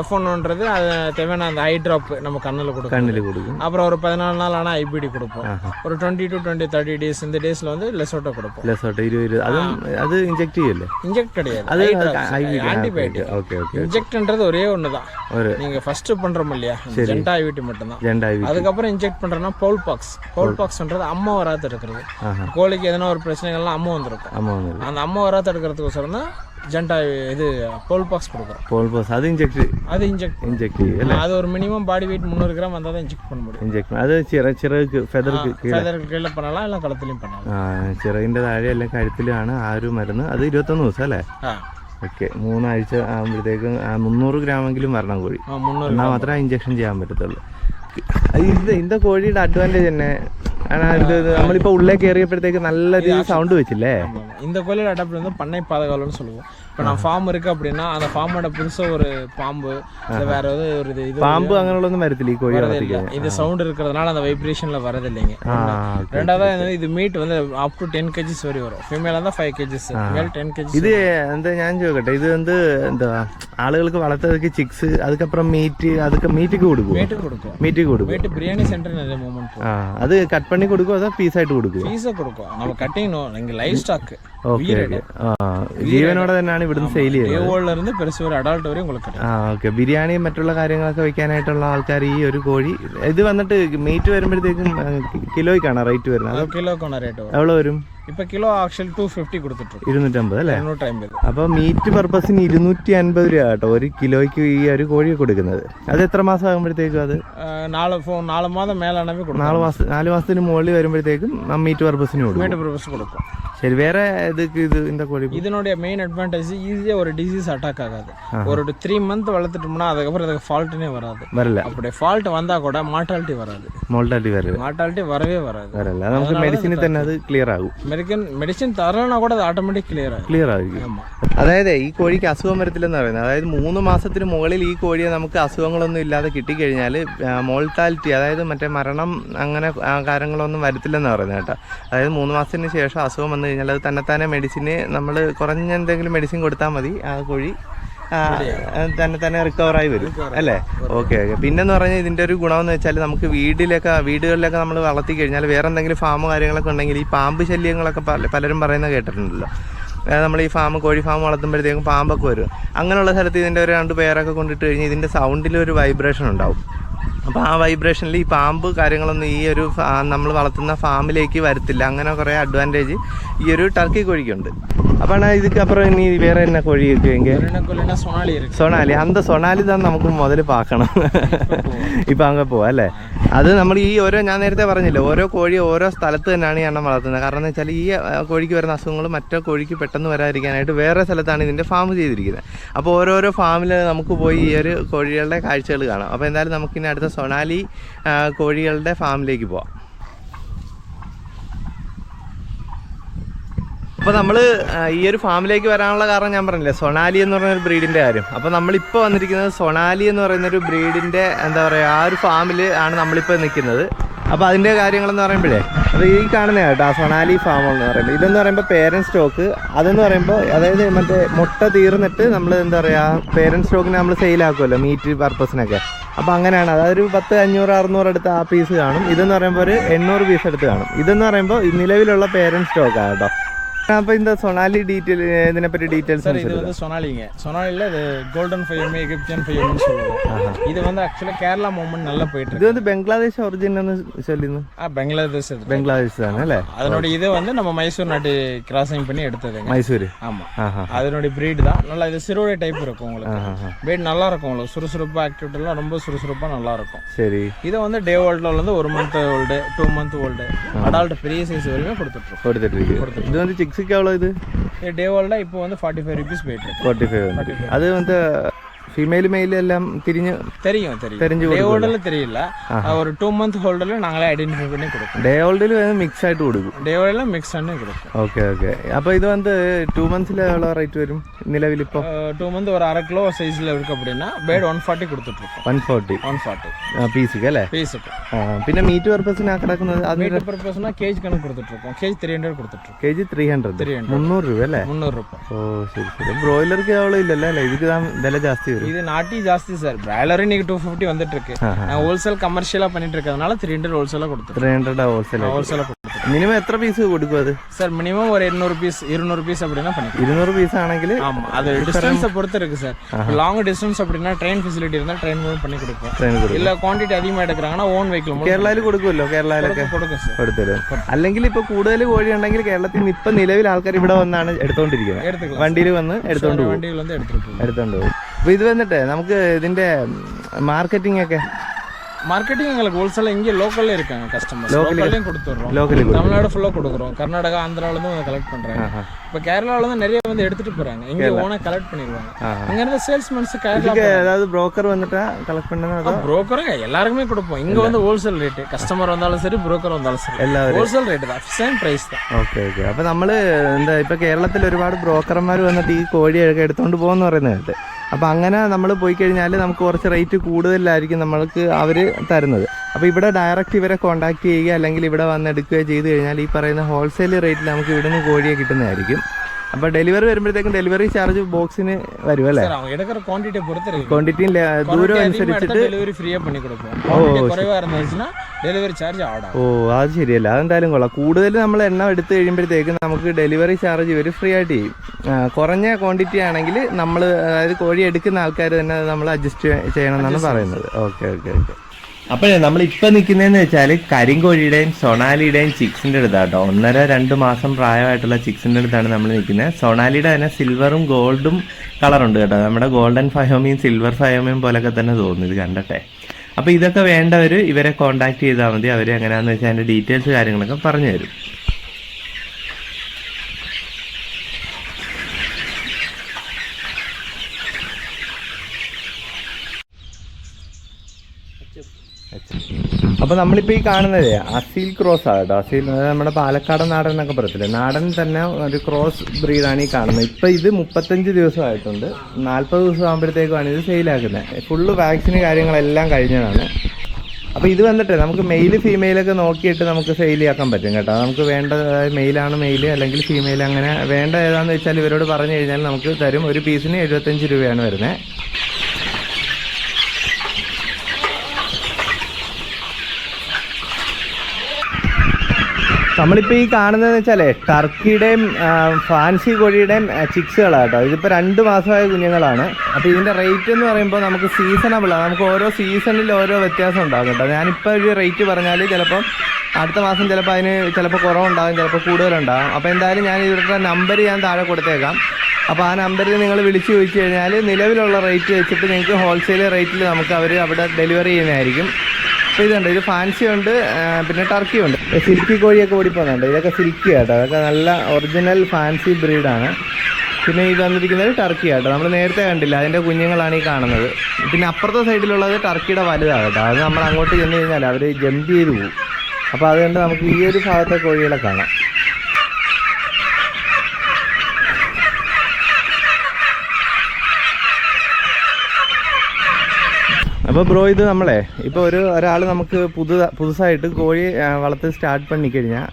எஃப் ஒன்றுன்றது அது தேவையான அந்த ஐ ட்ராப் நம்ம கண்ணில் கொடுக்கும். கண்ணில் கொடுக்கும். அப்புறம் ஒரு பதினாலு நாள் ஆனால் ஐபிடி கொடுப்போம். ആഹാ ஒரு twenty to twenty thirty days இந்த டேஸில் வந்து லெசோட்டோ கொடுப்போம் ലസോട്ട് ഇരുപത് ഇരുപത് അതും അത് ഇഞ്ചെക്ട് ചെയ്യല്ലേ இன்ஜெக்ட் கிடையாது അത് I I V antibiotic okay okay இன்ஜெக்ட்ன்றது ஒரே ஒன்று தான் ஒரு நீங்கள் ஃபர்ஸ்ட் பண்ணுறோம் இல்லையா ஜென்டா ஐவிட்டி மட்டும்தான் ജെൻഡ ഐ വി அதுக்கப்புறம் இன்ஜெக்ட் பண்ணுறோன்னா பவுல் பாக்ஸ் பவுல் பாக்ஸ்ன்றது அம்மா வராத இருக்கிறது ஆஹா. கோழிக்கு எதனா ஒரு பிரச்சனைகள்லாம் அம்மா வந்திருக்கும் അമ്മ വന്നില്ല அந்த அம்மா வராத எடுக்கிறதுக்கோசரம் தான் ஜென்டா இது பவுல் பாக்ஸ் கொடுக்குறோம் പോൾപോസ് അത് ഇഞ്ചെക്ട് அது இன்ஜெக்ட் ഇഞ്ചെക്ട് ചെയ്യും അല്ലേ அது ஒரு மினிமம் பாடி வெயிட் முந்நூறு கிராம் வந்தால் தான் இன்ஜெக்ட் பண்ண முடியும் ഇഞ്ചെക്ട് அது ചിറ ചിറക് ഫെദർക്ക് ஃபெதருக்கு கீழே பண்ணலாம் இல்லை கழுத்துலையும் பண்ணலாம் ആ ചിറകിന്റെ താഴെ എല്ലാം കഴുത്തിലാണ് ആ ഒരു മരുന്ന് അത് ഇരുപത്തൊന്ന് ദിവസം അല്ലേ ஆ ഓക്കെ മൂന്നാഴ്ച ആകുമ്പോഴത്തേക്കും ആ, മുന്നൂറ് ഗ്രാമെങ്കിലും വരണം കോഴി ஆ, முந்நூறு എന്നാൽ മാത്രമേ ഇഞ്ചക്ഷൻ ചെയ്യാൻ പറ്റത്തുള്ളൂ ഇത് இந்த കോഴിയുടെ അഡ്വാൻറ്റേജ് തന്നെ நம்மளிப்போ உள்ளே கேறியப்படுத்தேக்கு நல்ல சவுண்டு வச்சுல்ல இந்த கோயிலில் அடாப்ட் வந்து பண்ணை பாதகாலம்னு சொல்லுவோம் இப்போ நான் ஃபார்ம் இருக்கு அப்படின்னா அந்த ஃபார்மோட புதுசாக ஒரு பாம்பு இல்லை வேற ஏதாவது ஒரு இது இது പാമ്പ് അങ്ങനെയുള്ളൊന്നും വരത്തില്ല ഈ കോഴി வரது വളർത്തിക്കാൻ இல்லை இது சவுண்ட் இருக்கிறதுனால அந்த வைப்ரேஷன்ல வரது இல்லைங்க ആ okay. ரெண்டாவது வந்து இது மீட் வந்து அப் டு டென் கேஜிஸ் வரை வரும் ஃபீமேலாக இருந்தால் ஃபைவ் கேஜிஸ் மேல் டென் கேஜிஸ் ഇത് എന്താ ഞാൻ ചോദിക്കട്ടെ ഇത് എന്ത് എന്താ ആളുകൾക്ക് വളർത്തതൊക്കെ ചിക്സ് அதுக்கப்புறம் മീറ്റ് അതൊക്കെ മീറ്റൊക്കെ കൊടുക്കും மீட்டு கொடுக்கும் മീറ്റ് കൊടുക്കും மீட்டு பிரியாணி சென்டர் நிறைய மூமெண்ட் ആ അത് കട്ട് പണി കൊടുക്കും അതോ പീസായിട്ട് കൊടുക്കും ஃபீஸை கொடுக்கும் நம்ம கட்டிங் இங்கே லைஃப் ஸ்டாக் ഓക്കെ ആ ജീവനോടെ തന്നെയാണ് ഇവിടുന്ന് സെയിൽ ചെയ്യുന്നത്. പരസ്പരം അഡാൾട്ട് വരെ ആ ഓക്കെ ബിരിയാണി മറ്റുള്ള കാര്യങ്ങളൊക്കെ വെക്കാനായിട്ടുള്ള ആൾക്കാർ ഈ ഒരു കോഴി ഇത് വന്നിട്ട് മീറ്റ് വരുമ്പോഴത്തേക്കും കിലോയ്ക്കാണ് റേറ്റ് വരുന്നത്? കിലോക്കാണ് റേറ്റ് എവിടെ വരും? ഇപ്പൊ കിലോ ആക്ഷൻ ടു ഫിഫ്റ്റി കൊടുത്തിട്ടുണ്ട്. ഇരുന്നൂറ്റമ്പത് അല്ലേ? ഇരുന്നൂറ്റമ്പത്. അപ്പൊ മീറ്റ് പർപ്പസിന് ഇരുന്നൂറ്റി അൻപത് രൂപ കേട്ടോ ഒരു കിലോയ്ക്ക് ഈ ഒരു കോഴി കൊടുക്കുന്നത്. അത് എത്ര മാസം ആകുമ്പോഴത്തേക്കും അത്? നാല് നാല് മാസം മേലാണെങ്കിൽ നാല് മാസം നാല് മാസത്തിന് മുകളിൽ വരുമ്പോഴത്തേക്കും മീറ്റ് പർപ്പസിന് കൊടുക്കും. മീറ്റ് പർപ്പസ് കൊടുക്കും. ശരി വേറെ இதுக்கு இது இந்த கோழி இதனுடைய மெயின் அட்வான்டேஜ் ஈஸியாக ஒரு டிசீஸ் அட்டாக் ஆகாது ஒரு த்ரீ மந்த் வளர்த்துட்டோம்னா அதுக்கப்புறம் அதுக்கு ஃபால்ட்டுனே வராது വരല്ല அப்படி ஃபால்ட் வந்தால் கூட மார்ட்டாலிட்டி வராது മോൾട്ടാലിറ്റി വരല്ല மார்ட்டாலிட்டி வரவே வராது വരല്ല അത് നമുക്ക് മെഡിസിനിൽ തന്നെ അത് ക്ലിയർ ആകും மெடிக்கன் மெடிசின் தரலனா கூட அது ஆட்டோமேட்டிக் கிளியர் ஆகும் ക്ലിയർ ആയിരിക്കും ஆமாம் അതായത് ഈ കോഴിക്ക് അസുഖം വരത്തില്ലെന്ന് പറയുന്നത് അതായത് മൂന്ന് മാസത്തിന് മുകളിൽ ഈ കോഴിയെ നമുക്ക് അസുഖങ്ങളൊന്നും ഇല്ലാതെ കിട്ടിക്കഴിഞ്ഞാൽ മോൾട്ടാലിറ്റി അതായത് മറ്റേ മരണം അങ്ങനെ ആ, കാര്യങ്ങളൊന്നും വരത്തില്ലെന്ന് പറയുന്നത് കേട്ടോ അതായത് മൂന്ന് മാസത്തിന് ശേഷം അസുഖം വന്നു കഴിഞ്ഞാൽ അത് തന്നെത്താനെ മെഡിസിന് നമ്മൾ കുറഞ്ഞ എന്തെങ്കിലും മെഡിസിൻ കൊടുത്താൽ മതി ആ കോഴി. തന്നെ തന്നെ റിക്കവറായി വരും അല്ലേ? ഓക്കെ ഓക്കെ പിന്നെന്ന് പറഞ്ഞാൽ ഇതിന്റെ ഒരു ഗുണമെന്ന് വെച്ചാൽ നമുക്ക് വീട്ടിലൊക്കെ വീടുകളിലൊക്കെ നമ്മൾ വളർത്തി കഴിഞ്ഞാൽ വേറെ എന്തെങ്കിലും ഫാമോ കാര്യങ്ങളൊക്കെ ഉണ്ടെങ്കിൽ ഈ പാമ്പ് ശല്യങ്ങളൊക്കെ പലരും പറയുന്നത് കേട്ടിട്ടുണ്ടല്ലോ. നമ്മൾ ഈ ഫാം കോഴി ഫാം വളർത്തുമ്പോഴത്തേക്കും പാമ്പൊക്കെ വരും. അങ്ങനെയുള്ള സ്ഥലത്ത് ഇതിന്റെ ഒരു രണ്ട് പേരൊക്കെ കൊണ്ടിട്ട് കഴിഞ്ഞാൽ ഇതിന്റെ സൗണ്ടിൽ ഒരു വൈബ്രേഷൻ ഉണ്ടാവും. അപ്പോൾ ആ വൈബ്രേഷനിൽ ഈ പാമ്പ് കാര്യങ്ങളൊന്നും ഈ ഒരു നമ്മൾ വളർത്തുന്ന ഫാമിലേക്ക് വരത്തില്ല അങ്ങനെ കുറേ അഡ്വാൻറ്റേജ് ഈ ഒരു ടർക്കി കോഴിക്കുണ്ട് അപ്പോൾ ആണ് இதுக்கப்புறம் ഇനി വേറെ என்ன കോഴി இருக்குங்க கொல்லினா சொனாலி இருக்கு സൊണാലി അന്ത സൊണാലി തന്നെ നമുക്ക് മുതൽ പാക്കണം ഇപ്പം അങ്ങ് പോവാം അല്ലേ അത് നമ്മൾ ഈ ഓരോ ഞാൻ നേരത്തെ പറഞ്ഞില്ലേ ഓരോ കോഴി ഓരോ സ്ഥലത്ത് തന്നെയാണ് ഈ എണ്ണം വളർത്തുന്നത് കാരണം എന്ന് വെച്ചാൽ ഈ ആ, കോഴിക്ക് വരുന്ന അസുഖങ്ങൾ മറ്റോ കോഴിക്ക് പെട്ടെന്ന് വരാതിരിക്കാനായിട്ട് വേറെ സ്ഥലത്താണ് ഇതിൻ്റെ ഫാം ചെയ്തിരിക്കുന്നത് അപ്പോൾ ഓരോരോ ഫാമിൽ നമുക്ക് പോയി ഈ ഒരു കോഴികളുടെ കാഴ്ചകൾ കാണാം അപ്പോൾ എന്തായാലും നമുക്കിനി അടുത്ത സൊണാലി കോഴികളുടെ ഫാമിലേക്ക് പോവാം. അപ്പോൾ നമ്മൾ ഈ ഒരു ഫാമിലേക്ക് വരാനുള്ള കാരണം ഞാൻ പറഞ്ഞില്ലേ സൊണാലി എന്ന് പറയുന്ന ഒരു ബ്രീഡിന്റെ കാര്യം. അപ്പോൾ നമ്മളിപ്പോൾ വന്നിരിക്കുന്നത് സൊണാലി എന്ന് പറയുന്നൊരു ബ്രീഡിന്റെ എന്താ പറയുക ആ ഒരു ഫാമിൽ ആണ് നമ്മളിപ്പോൾ നിൽക്കുന്നത്. അപ്പോൾ അതിന്റെ കാര്യങ്ങളെന്ന് പറയുമ്പോഴേ അത് ഈ കാണുന്ന കേട്ടോ സൊണാലി ഫാം എന്ന് പറയുമ്പോൾ ഇതെന്ന് പറയുമ്പോൾ പേരന്റ് സ്റ്റോക്ക് അതെന്ന് പറയുമ്പോൾ അതായത് മറ്റേ മുട്ട തീർന്നിട്ട് നമ്മൾ എന്താ പറയുക പേരന്റ് സ്റ്റോക്കിനെ നമ്മൾ സെയിലാക്കുമല്ലോ മീറ്റ് പർപ്പസിനൊക്കെ അപ്പോൾ അങ്ങനെയാണ്. അതായത് ഒരു പത്ത് അഞ്ഞൂറ് അറുന്നൂറ് അടുത്ത് ആ പീസ് കാണും. ഇതെന്ന് പറയുമ്പോൾ ഒരു എണ്ണൂറ് പീസ് എടുത്ത് കാണും. ഇതെന്ന് പറയുമ്പോൾ നിലവിലുള്ള പേരന്റ് സ്റ്റോക്കാണ് കേട്ടോ. അപ്പോൾ இந்த സൊണാലി ഡീറ്റെയിൽ ഇതിനെപ്പറ്റി ഡീറ്റെയിൽസ് சார் இது வந்து சொனாலிங்க சொனாலியில் இது கோல்டன் ஃபைவ் எகிப்தியன் ஃபைவ்னு சொல்லுவோம் இது வந்து ஆக்சுவலாக கேரளா மூமெண்ட் நல்லா போயிட்டு ഇത് இருக்கு വന്ന് ബംഗ്ലാദേശ് ഒറിജിൻ എന്ന് ചൊല്ലുന്നു ஆ பெங்களாதேஷ் இது ബംഗ്ലാദേശ് ആണ് അല്ലേ அதனுடைய இது வந்து நம்ம மைசூர் நாட்டு கிராசிங் பண்ணி எடுத்ததுங்க മൈസൂര് ஆமாம் ആ ഹാ அதனுடைய breed தான் நல்லா இது சிறுவடை டைப் இருக்கும் உங்களுக்கு ആ ഹാ breed நல்லா இருக்கும் உங்களுக்கு சுறுசுறுப்பாக ஆக்டிவிட்டிலாம் ரொம்ப சுறுசுறுப்பாக நல்லா இருக்கும் ശരി இது வந்து டே ஓல்டில் வந்து ஒரு month old two month old adult பெரிய சைஸ் வரைக்கும் கொடுத்துட்ருக்கோம் കൊടുത്തിട്ടിരിക്കും ഇത് வந்து ചിക്സിക്ക് டாக்ஸிக்கு எவ்வளோ இது டேவோல்னா இப்போ வந்து ஃபார்ட்டி ஃபைவ் ருபீஸ் போயிட்டு ஃபார்ட்டி ஃபைவ் அது வந்து ஃபீமேல் மெயில் எல்லாம் தெரிஞ்சு தெரியும் தெரியும் தெரிஞ்சு ഡേ ഓർഡറിൽ തിരിയില്ല. ഒരു ടു മന്ത് ഹോൾഡറിൽ ഞങ്ങളെ ഐഡന്റിഫൈ பண்ணி കൊടുക്കും. டே ஓல்டில் வந்து மிக்ஸ் ஆகிட்டு ഡേ ഓർഡറിൽ മിക്സ് ആണ് കൊടുക്കും. ഓക്കെ ഓക്കെ അപ്പോൾ ഇത് വന്ന് ടൂ മന്ത്സിൽ എവ്വളോ റേറ്റ് വരും നിലവിലിപ്പോൾ டூ மந்த் ஒரு அரை கிலோ சைஸில் இருக்கு அப்படின்னா பேர்டு ஒன் ஃபார்ட்டி கொடுத்துட்ருக்கோம் വൺ ഫോർട്ടി ஒன் ஃபார்ட்டி பீஸுக்கு പിന്നെ മീറ്റ് പർപ്പസിന് ആ അതിന് பர்பஸ்னா கேஜ் கணக்கு கொடுத்துட்ருக்கோம் கேஜ் த்ரீ ഹൺഡ്രഡ് കൊടുத்துட்ருக்கோம் കെ ജി ത്രീ 300. രൂപ അല്ലേ? മുന്നൂറ് രൂപ. ഓ ശരി ശരി. ബ്രോയിലർക്ക് എവ്വളോ ഇല്ലല്ലോ അല്ലേ? ഇതിക്ക് ദാം വില ജാസ്തി വരും. இது நாட்டி ஜாஸ்தி சார் பிராய்லரும் இன்னைக்கு டூ ஃபிஃப்டி வந்துட்டு இருக்கு நான் ஹோல்சேல் கமர்ஷியலாக பண்ணிட்டு இருக்கிறதுனால த்ரீ ஹண்ட்ரட் ஹோல்சேலாக கொடுத்துருக்கோம் ത്രീ ഹൺഡ്രഡ് ഹോൾസെയിൽ ஹோல்சேலாக கொடுத்துருக்கோம் മിനിമം എത്ര പീസ് കൊടുക്കും അത് சார் மினிமம் ஒரு எண்ணூறு பீஸ் இருநூறு பீஸ் அப்படின்னா பண்ணிக்கலாம் ഇരുന്നൂറ് പീസ് ആണെങ്കിൽ ஆமா அது டிஸ்டன்ஸை பொறுத்து இருக்கு சார் லாங் டிஸ்டன்ஸ் அப்படின்னா ட்ரெயின் ஃபெசிலிட்டி இருந்தால் ட்ரெயின் மூலம் பண்ணி கொடுப்போம் ട്രെയിൻ കൊടുക്കും இல்ல குவான்டிட்டி அதிகமாக எடுக்கிறாங்கன்னா ஓன் வெஹிக்கிள் மூலம் കേരളയിൽ കൊടുക്കുമല്ലോ കേരളയിലൊക്കെ கொடுக்கும் சார் കൊടുത്തരും അല്ലെങ്കിൽ ഇപ്പൊ കൂടുതൽ കോഴി ഉണ്ടെങ്കിൽ കേരളത്തിൽ നിന്ന് ഇപ്പൊ നിലവിൽ ആൾക്കാർ ഇവിടെ വന്നാണ് എടുത്തോണ്ടിരിക്കുന്നത് எடுத்துக்கலாம் വണ്ടിയിൽ വന്ന് എടുത്തോണ്ട് പോകും வண்டிகள் வந்து எடுத்துட்டு போகும் എടുത്തോണ്ട് പോകും അപ്പോൾ ഇത് വന്നിട്ട് നമുക്ക് ഇതിൻ്റെ മാർക്കറ്റിംഗ് ഒക്കെ. மார்க்கெட்டிங் எங்களுக்கு ஹோல்சேலாக இங்கே லோக்கல்ல இருக்காங்க கஸ்டமர் லோக்கல்லையும் கொடுத்துட்றோம் தமிழ்நாடு ஃபுல்லாக கொடுக்குறோம் கர்நாடகா ஆந்திராவிலேருந்து வந்து கலெக்ட் பண்ணுறாங்க இப்போ கேரளாவிலேருந்து நிறைய வந்து எடுத்துட்டு போறாங்க இங்க ஓனாக கலெக்ட் பண்ணிடுவாங்க அங்கே இருந்த சேல்ஸ்மேன்ஸ் கேரளா ஏதாவது புரோக்கர் வந்துட்டா கலெக்ட் பண்ணா புரோக்கருங்க எல்லாருக்குமே கொடுப்போம் இங்க வந்து ஹோல்சேல் ரேட்டு கஸ்டமர் வந்தாலும் சரி புரோக்கர் வந்தாலும் சரி எல்லாரும் ஹோல்சேல் ரேட் தான் സെയിം പ്രൈസ് தான் ഓക്കെ ഓക്കെ. അപ്പോൾ നമ്മൾ എന്താ ഇപ്പോൾ കേരളത്തിൽ ഒരുപാട് ബ്രോക്കർമാർ വന്നിട്ട് ഈ കോഴിയൊക്കെ എടുത്തുകൊണ്ട് പോകുമെന്ന് പറയുന്നത് കേട്ട്. അപ്പൊ അങ്ങനെ നമ്മൾ പോയി കഴിഞ്ഞാൽ നമുക്ക് കുറച്ച് റേറ്റ് കൂടുതലായിരിക്കും നമ്മൾക്ക് അവർ തരുന്നത്. അപ്പോൾ ഇവിടെ ഡയറക്റ്റ് ഇവരെ കോൺടാക്ട് ചെയ്യുക അല്ലെങ്കിൽ ഇവിടെ വന്ന് എടുക്കുകയോ ചെയ്ത് കഴിഞ്ഞാൽ ഈ പറയുന്ന ഹോൾസെയിൽ റേറ്റിൽ നമുക്ക് ഇവിടുന്ന് കോഴിയെ കിട്ടുന്നതായിരിക്കും. അപ്പോൾ ഡെലിവറി വരുമ്പോഴത്തേക്കും ഡെലിവറി ചാർജ് ബോക്സിന് വരും അല്ലേ? ക്വാണ്ടിറ്റി ക്വാണ്ടിറ്റി ദൂരം അനുസരിച്ചിട്ട് ഡെലിവറി ഫ്രീ ഡെലിവറി ചാർജ് ഓ അത് ശരിയല്ല. അതെന്തായാലും കൊള്ളാം. കൂടുതൽ നമ്മൾ എണ്ണ എടുത്തു കഴിയുമ്പോഴത്തേക്കും നമുക്ക് ഡെലിവറി ചാർജ് ഇവർ ഫ്രീ ആയിട്ട് ചെയ്യും. കുറഞ്ഞ ക്വാണ്ടിറ്റി ആണെങ്കിൽ നമ്മൾ അതായത് കോഴി എടുക്കുന്ന ആൾക്കാർ തന്നെ നമ്മൾ അഡ്ജസ്റ്റ് ചെയ്യണം എന്നാണ് പറയുന്നത്. ഓക്കെ ഓക്കെ ഓക്കെ അപ്പോഴേ നമ്മൾ ഇപ്പം നിൽക്കുന്നതെന്ന് വെച്ചാൽ കരിങ്കോഴിയുടെയും സൊണാലിയുടെയും ചിക്സിന്റെ അടുത്താട്ടോ. ഒന്നര രണ്ട് മാസം പ്രായമായിട്ടുള്ള ചിക്സിന്റെ അടുത്താണ് നമ്മൾ നിൽക്കുന്നത്. സൊണാലിയുടെ തന്നെ സിൽവറും ഗോൾഡും കളറുണ്ട് കേട്ടോ. നമ്മുടെ ഗോൾഡൻ ഫയോമിയും സിൽവർ ഫയോമിയും പോലൊക്കെ തന്നെ തോന്നുന്നു ഇത് കണ്ടട്ടെ. അപ്പോൾ ഇതൊക്കെ വേണ്ടവർ ഇവരെ കോൺടാക്ട് ചെയ്താൽ മതി. അവർ എങ്ങനെയാണെന്ന് വെച്ചാൽ അതിന്റെ ഡീറ്റെയിൽസ് കാര്യങ്ങളൊക്കെ പറഞ്ഞു തരും അപ്പോൾ നമ്മളിപ്പോൾ ഈ കാണുന്നത് അസീൽ ക്രോസ് ആണ് കേട്ടോ അസീൽ നമ്മുടെ പാലക്കാടൻ നാടൻ എന്നൊക്കെ പറയത്തില്ലേ? നാടൻ തന്നെ ഒരു ക്രോസ് ബ്രീഡാണ് ഈ കാണുന്നത്. ഇപ്പോൾ ഇത് മുപ്പത്തഞ്ച് ദിവസമായിട്ടുണ്ട്. നാൽപ്പത് ദിവസം ആകുമ്പോഴത്തേക്കുമാണ് ഇത് സെയിലാക്കുന്നത്. ഫുള്ള് വാക്സിന് കാര്യങ്ങളെല്ലാം കഴിഞ്ഞതാണ്. അപ്പോൾ ഇത് വന്നിട്ട് നമുക്ക് മെയിൽ ഫീമെയിലൊക്കെ നോക്കിയിട്ട് നമുക്ക് സെയിൽ ആക്കാൻ പറ്റും കേട്ടോ. നമുക്ക് വേണ്ട മെയിലാണ് മെയിൽ അല്ലെങ്കിൽ ഫീമെയിൽ അങ്ങനെ വേണ്ട ഏതാണെന്ന് വെച്ചാൽ ഇവരോട് പറഞ്ഞു കഴിഞ്ഞാൽ നമുക്ക് തരും. ഒരു പീസിന് എഴുപത്തഞ്ച് രൂപയാണ് വരുന്നത്. നമ്മളിപ്പോൾ ഈ കാണുന്നതെന്ന് വെച്ചാലേ ടർക്കിയുടെയും ഫാൻസി കോഴിയുടെയും ചിക്സുകളാണ് കേട്ടോ. ഇതിപ്പോൾ രണ്ട് മാസമായ കുഞ്ഞുങ്ങളാണ്. അപ്പോൾ ഇതിന്റെ റേറ്റ് എന്ന് പറയുമ്പോൾ നമുക്ക് സീസണബിളാണ് നമുക്ക് ഓരോ സീസണിൽ ഓരോ വ്യത്യാസം ഉണ്ടാകും കേട്ടോ. ഞാനിപ്പോൾ ഒരു റേറ്റ് പറഞ്ഞാൽ ചിലപ്പം അടുത്ത മാസം ചിലപ്പോൾ അതിന് ചിലപ്പോൾ കുറവുണ്ടാകും ചിലപ്പോൾ കൂടുതലുണ്ടാകും അപ്പോൾ എന്തായാലും ഞാൻ ഇവരുടെ നമ്പർ ഞാൻ താഴെ കൊടുത്തേക്കാം. അപ്പോൾ ആ നമ്പറിൽ നിങ്ങൾ വിളിച്ച് ചോദിച്ചു കഴിഞ്ഞാൽ നിലവിലുള്ള റേറ്റ് വെച്ചിട്ട് നിങ്ങൾക്ക് ഹോൾസെയിൽ റേറ്റിൽ നമുക്ക് അവർ അവിടെ ഡെലിവറി ചെയ്യുന്നതായിരിക്കും. അപ്പോൾ ഇതുണ്ട് ഇത് ഫാൻസി ഉണ്ട് പിന്നെ ടർക്കി ഉണ്ട്. സിൽക്കി കോഴിയൊക്കെ ഓടിപ്പോകുന്നുണ്ട്. ഇതൊക്കെ സിൽക്കി ആട്ടോ. അതൊക്കെ നല്ല ഒറിജിനൽ ഫാൻസി ബ്രീഡാണ് പിന്നെ ഇത് വന്നിരിക്കുന്നത് ടർക്കി ആട്ടോ. നമ്മൾ നേരത്തെ കണ്ടില്ല അതിന്റെ കുഞ്ഞുങ്ങളാണ് ഈ കാണുന്നത്. പിന്നെ അപ്പുറത്തെ സൈഡിലുള്ളത് ടർക്കിയുടെ വലുതാണ് കേട്ടോ അത് നമ്മൾ അങ്ങോട്ട് ചെന്ന് കഴിഞ്ഞാൽ അവർ ജമ്പ് ചെയ്ത് പോകും അപ്പോൾ അതുകൊണ്ട് നമുക്ക് ഈ ഒരു ഭാഗത്തെ കോഴികളെ കാണാം. അപ്പോൾ ബ്രോ ഇത് നമ്മളെ ഇപ്പോൾ ഒരു ഒരാൾ നമുക്ക് പുതു പുതുസായിട്ട് കോഴി ആ, വളർത്തി സ്റ്റാർട്ട് പണിക്കഴിഞ്ഞാൽ